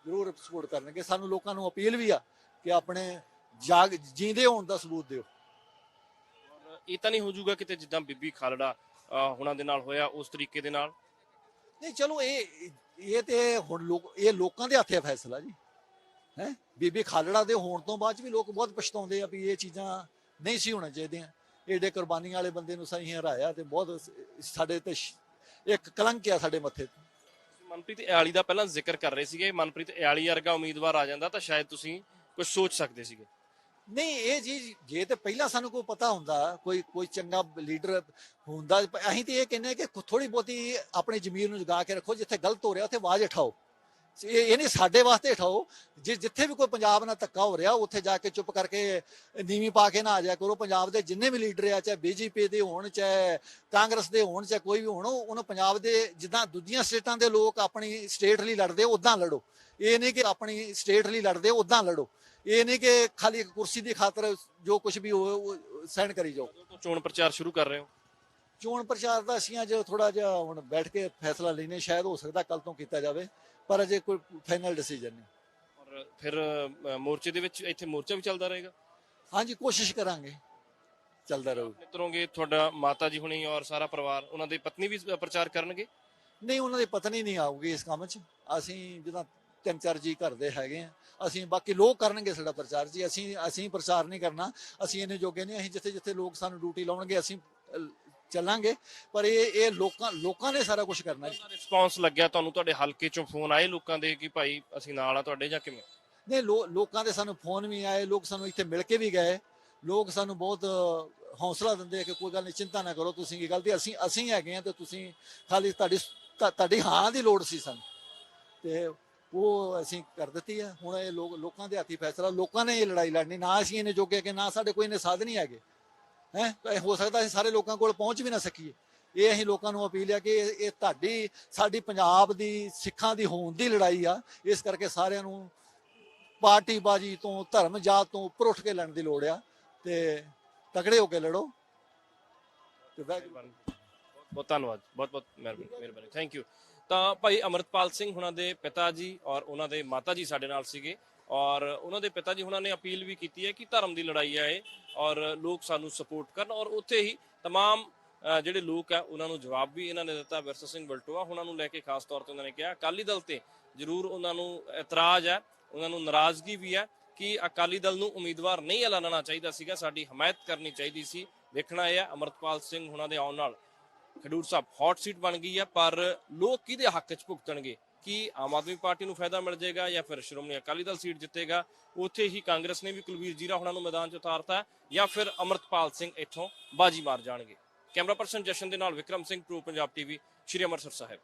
ਜ਼ਰੂਰ ਸਪੋਰਟ ਕਰਨਗੇ। ਸਾਨੂੰ ਲੋਕਾਂ ਨੂੰ ਅਪੀਲ ਵੀ ਆ ਕਿ ਆਪਣੇ ਜਾਗ ਜੀਂਦੇ ਹੋਣ ਦਾ ਸਬੂਤ ਦਿਓ। ਇਹ ਤਾਂ ਨਹੀਂ ਹੋ ਜਾਊਗਾ ਕਿਤੇ ਜਿੱਦਾਂ ਬੀਬੀ ਖਾਲੜਾ ਹੁਣਾਂ ਦੇ ਨਾਲ ਹੋਇਆ ਉਸ ਤਰੀਕੇ ਦੇ ਨਾਲ? ਨਹੀਂ ਚਲੋ ਇਹ ਇਹ ਤੇ ਹੁਣ ਲੋਕ ਇਹ ਲੋਕਾਂ ਦੇ ਹੱਥੇ ਫੈਸਲਾ ਜੀ। ਹੈ? ਬੀਬੀ ਖਾਲੜਾ ਦੇ ਹੋਣ ਤੋਂ ਬਾਅਦ ਵੀ ਲੋਕ ਬਹੁਤ ਪਛਤਾਉਂਦੇ ਆ ਵੀ ਇਹ ਚੀਜ਼ਾਂ ਨਹੀਂ ਸੀ ਹੋਣਾ ਚਾਹੀਦੀਆਂ। ਏਡੇ ਕੁਰਬਾਨੀਆਂ ਵਾਲੇ ਬੰਦੇ ਨੂੰ ਸਹੀ ਹਰਾਇਆ ਤੇ ਬਹੁਤ ਸਾਡੇ ਤੇ ਇੱਕ ਕਲੰਕ ਆ ਸਾਡੇ ਮੱਥੇ ਤੇ। ਮਨਪ੍ਰੀਤ ਇਆਲੀ ਦਾ ਪਹਿਲਾਂ ਜ਼ਿਕਰ ਕਰ ਰਹੇ ਸੀਗੇ ਮਨਪ੍ਰੀਤ ਇਆਲੀ ਵਰਗਾ ਉਮੀਦਵਾਰ ਆ ਜਾਂਦਾ ਤਾਂ ਸ਼ਾਇਦ ਤੁਸੀਂ ਕੁਝ ਸੋਚ ਸਕਦੇ ਸੀਗੇ। ਨਹੀਂ ਇਹ ਚੀਜ਼ ਜੇ ਤੇ ਪਹਿਲਾਂ ਸਾਨੂੰ ਕੋਈ ਪਤਾ ਹੁੰਦਾ ਕੋਈ ਕੋਈ ਚੰਗਾ ਲੀਡਰ ਹੁੰਦਾ ਅਸੀਂ ਤੇ ਇਹ ਕਹਿੰਦੇ ਕਿ ਥੋੜੀ ਬਹੁਤੀ ਆਪਣੀ ਜ਼ਮੀਰ ਨੂੰ ਜਗਾ ਕੇ ਰੱਖੋ ਜਿੱਥੇ ਗਲਤ ਹੋ ਰਿਹਾ ਉੱਥੇ ਆਵਾਜ਼ ਉਠਾਓ। ਇਹ ਇਹ ਨਹੀਂ ਸਾਡੇ ਵਾਸਤੇ ਉਠਾਓ। ਜੇ ਜਿੱਥੇ ਵੀ ਕੋਈ ਪੰਜਾਬ ਨਾਲ ਧੱਕਾ ਹੋ ਰਿਹਾ, ਉੱਥੇ ਜਾ ਕੇ ਚੁੱਪ ਕਰਕੇ ਨੀਵੀਂ ਪਾ ਕੇ ਨਾ ਆ ਜਾਇਆ ਕਰੋ। ਪੰਜਾਬ ਦੇ ਜਿੰਨੇ ਵੀ ਲੀਡਰ ਆ, ਚਾਹੇ ਬੀਜੇਪੀ ਦੇ ਹੋਣ, ਚਾਹੇ ਕਾਂਗਰਸ ਦੇ ਹੋਣ, ਚਾਹੇ ਕੋਈ ਵੀ ਹੋਣ ਉਹ- ਉਹਨੂੰ ਪੰਜਾਬ ਦੇ ਜਿੱਦਾਂ ਦੂਜੀਆਂ ਸਟੇਟਾਂ ਦੇ ਲੋਕ ਆਪਣੀ ਸਟੇਟ ਲਈ ਲੜਦੇ ਉਦਾਂ ਲੜੋ। ਇਹ ਨਹੀਂ ਕਿ ਆਪਣੀ ਸਟੇਟ ਲਈ ਲੜਦੇ ਉਦਾਂ ਲੜੋ। ਇਹ ਨਹੀਂ ਕਿ ਖਾਲੀ ਕੁਰਸੀ ਦੀ ਖਾਤਰ ਜੋ ਕੁਝ ਵੀ ਉਹ ਸਹਿਣ ਕਰੀ ਜਾਓ। ਚੋਣ ਪ੍ਰਚਾਰ ਸ਼ੁਰੂ ਕਰ ਰਹੇ ਹੋ। ਚੋਣ ਪ੍ਰਚਾਰ ਦਾ ਅਸੀਂ ਅੱਜ ਥੋੜਾ ਜਿਹਾ ਹੁਣ ਬੈਠ ਕੇ ਫੈਸਲਾ ਲੈਨੇ ਸ਼ਾਇਦ ਹੋ ਸਕਦਾ ਕੱਲ ਤੋਂ ਕੀਤਾ ਜਾਵੇ ਪਰ ਅਜੇ ਕੋਈ ਫਾਈਨਲ ਡਿਸੀਜਨ ਨਹੀਂ। ਔਰ ਫਿਰ ਮੋਰਚੇ ਦੇ ਵਿੱਚ ਇੱਥੇ ਮੋਰਚਾ ਵੀ ਚੱਲਦਾ ਰਹੇਗਾ? ਹਾਂਜੀ ਕੋਸ਼ਿਸ਼ ਕਰਾਂਗੇ। ਚੱਲਦਾ ਰਹੂ। ਮਿੱਤਰੋਂਗੇ ਤੁਹਾਡਾ ਮਾਤਾ ਜੀ ਹੁਣੀ ਔਰ ਸਾਰਾ ਪਰਿਵਾਰ ਉਹਨਾਂ ਦੇ ਪਤਨੀ ਵੀ ਪ੍ਰਚਾਰ ਕਰਨਗੇ? ਨਹੀਂ ਉਹਨਾਂ ਦੀ ਪਤਨੀ ਨਹੀਂ ਆਊਗੀ ਇਸ ਕੰਮ 'ਚ। ਅਸੀਂ ਜਿੱਦਾਂ ਤਿੰਨ ਚਾਰ ਜੀ ਕਰਦੇ ਹੈਗੇ ਆ ਅਸੀਂ ਬਾਕੀ ਲੋਕ ਕਰਨਗੇ ਸਾਡਾ ਪ੍ਰਚਾਰ ਜੀ। ਅਸੀਂ ਅਸੀਂ ਪ੍ਰਚਾਰ ਨਹੀਂ ਕਰਨਾ। ਅਸੀਂ ਇਹਨੇ ਜੋਗੇ ਨਹੀਂ। ਅਸੀਂ ਜਿੱਥੇ ਜਿੱਥੇ ਲੋਕ ਸਾਨੂੰ ਡਿਊਟੀ ਲਾਉਣਗੇ ਅਸੀਂ ਚੱਲਾਂਗੇ ਪਰ ਇਹ ਇਹ ਲੋਕਾਂ ਲੋਕਾਂ ਨੇ ਸਾਰਾ ਕੁਝ ਕਰਨਾ ਜੀ। ਰਿਸਪੌਂਸ ਲੱਗਿਆ ਤੁਹਾਨੂੰ ਤੁਹਾਡੇ ਹਲਕੇ ਚੋਂ ਫੋਨ ਆਏ ਲੋਕਾਂ ਦੇ ਕਿ ਭਾਈ ਅਸੀਂ ਨਾਲ ਆ ਤੁਹਾਡੇ ਜਾਂ ਕਿਵੇਂ? ਲੋ- ਲੋਕਾਂ ਦੇ ਸਾਨੂੰ ਫੋਨ ਵੀ ਆਏ ਲੋਕ ਸਾਨੂੰ ਇੱਥੇ ਮਿਲ ਕੇ ਵੀ ਗਏ। ਲੋਕ ਸਾਨੂੰ ਬਹੁਤ ਹੌਸਲਾ ਦਿੰਦੇ ਆ ਕਿ ਕੋਈ ਗੱਲ ਨਹੀਂ ਚਿੰਤਾ ਨਾ ਕਰੋ ਤੁਸੀਂ ਕੀ ਗੱਲ ਤੇ ਅਸੀਂ ਅਸੀਂ ਹੈਗੇ ਆ ਤੇ ਤੁਸੀਂ ਖਾਲੀ ਤੁਹਾਡੀ ਤੁਹਾ- ਤੁਹਾਡੀ ਹਾਂ ਦੀ ਲੋੜ ਸੀ ਸਾਨੂੰ। ਤੇ ਉਹ ਅਸੀਂ ਕਰ ਦਿੱਤੀ ਹੈ ਹੁਣ ਇਹ ਲੋਕ ਲੋਕਾਂ ਦੇ ਹੱਥੀ ਫੈਸਲਾ ਲੋਕਾਂ ਨੇ ਇਹ ਲੜਾਈ ਲੜਨੀ ਨਾ ਅਸੀਂ ਇਹਨੇ ਜੋਗੇ ਕਿ ਨਾ ਸਾਡੇ ਕੋਈ ਇਹਨੇ ਸਾਧ ਨਹੀਂ ਹੈਗੇ। ਹੈ? ਹੋ ਸਕਦਾ ਅਸੀਂ ਸਾਰੇ ਲੋਕਾਂ ਕੋਲ ਪਹੁੰਚ ਵੀ ਨਾ ਸਕੀਏ। ਇਹ ਅਸੀਂ ਲੋਕਾਂ ਨੂੰ ਅਪੀਲ ਹੈ ਕਿ ਇਹ ਤੁਹਾਡੀ, ਸਾਡੀ ਪੰਜਾਬ ਦੀ, ਸਿੱਖਾਂ ਦੀ ਹੋਂਦ ਦੀ ਲੜਾਈ ਆ। ਇਸ ਕਰਕੇ ਸਾਰਿਆਂ ਨੂੰ ਪਾਰਟੀਬਾਜੀ ਤੋਂ, ਧਰਮ ਜਾਤ ਤੋਂ ਉੱਪਰ ਉੱਠ ਕੇ ਲੜਨ ਦੀ ਲੋੜ ਆ ਤੇ ਤਕੜੇ ਹੋ ਕੇ ਲੜੋ। ਤੇ ਬਹੁਤ ਧੰਨਵਾਦ ਬਹੁਤ ਬਹੁਤ ਮਿਹਰਬਾਨੀ ਮਿਹਰਬਾਨੀ। ਥੈਂਕ ਯੂ ਤਾਂ ਭਾਈ ਅਮਰਤਪਾਲ ਸਿੰਘ ਹੁਣਾਂ ਦੇ ਪਿਤਾ ਜੀ ਔਰ ਉਹਨਾਂ ਦੇ ਮਾਤਾ ਜੀ ਸਾਡੇ ਨਾਲ ਸੀਗੇ। ਔਰ ਉਹਨਾਂ ਦੇ ਪਿਤਾ ਜੀ ਹੁਣਾਂ ਨੇ ਅਪੀਲ ਵੀ ਕੀਤੀ ਹੈ ਕਿ ਧਰਮ ਦੀ ਲੜਾਈ ਹੈ ਇਹ ਔਰ ਲੋਕ ਸਾਨੂੰ ਸਪੋਰਟ ਕਰਨ ਔਰ ਉੱਥੇ ਹੀ तमाम ਅ, ਜਿਹੜੇ ਲੋਕ ਆ ਉਹਨਾਂ ਨੂੰ ਜਵਾਬ ਵੀ ਇਹਨਾਂ ਨੇ ਦਿੱਤਾ ਵਿਰਸਾ ਸਿੰਘ ਬਲਟੋਆ ਉਹਨਾਂ ਨੂੰ ਲੈ ਕੇ ਖਾਸ ਤੌਰ ਤੇ ਉਹਨਾਂ ਨੇ ਕਿਹਾ ਅਕਾਲੀ ਦਲ ਤੇ ਜ਼ਰੂਰ ਉਹਨਾਂ ਨੂੰ ਇਤਰਾਜ਼ ਹੈ ਉਹਨਾਂ ਨੂੰ ਨਾਰਾਜ਼ਗੀ ਵੀ ਹੈ ਕਿ ਅਕਾਲੀ ਦਲ ਨੂੰ ਉਮੀਦਵਾਰ ਨਹੀਂ ਐਲਾਨਣਾ ਚਾਹੀਦਾ ਸੀਗਾ ਸਾਡੀ ਹਮਾਇਤ ਕਰਨੀ ਚਾਹੀਦੀ ਸੀ ਵੇਖਣਾ ਇਹ ਹੈ ਅਮਰਤਪਾਲ ਸਿੰਘ ਹੁਣਾਂ ਦੇ ਆਉਣ ਨਾਲ ਖਡੂਰ ਸਾਹਿਬ ਹੌਟ ਸੀਟ ਬਣ ਗਈ ਹੈ ਪਰ ਲੋਕ ਕਿਹਦੇ ਹੱਕ 'ਚ ਭੁਗਤਣਗੇ ਕਿ ਆਮ ਆਦਮੀ ਪਾਰਟੀ ਨੂੰ ਫਾਇਦਾ ਮਿਲ ਜਾਏਗਾ ਜਾਂ ਫਿਰ ਸ਼੍ਰੋਮਣੀ ਅਕਾਲੀ ਦਲ ਸੀਟ ਜਿੱਤੇਗਾ। ਉੱਥੇ ਹੀ ਕਾਂਗਰਸ ਨੇ ਵੀ ਕੁਲਵੀਰ ਜੀਰਾ ਹੁਣਾਂ ਨੂੰ ਮੈਦਾਨ 'ਚ ਉਤਾਰਤਾ ਜਾਂ ਫਿਰ ਅਮਰਤਪਾਲ ਸਿੰਘ ਇੱਥੋਂ ਬਾਜੀ ਮਾਰ ਜਾਣਗੇ। ਕੈਮਰਾ ਪਰਸਨ ਜਸ਼ਨ ਦੇ ਨਾਲ ਵਿਕਰਮ ਸਿੰਘ ਪ੍ਰੋ ਪੰਜਾਬ ਟੀਵੀ, ਸ਼੍ਰੀ ਅੰਮ੍ਰਿਤਸਰ ਸਾਹਿਬ।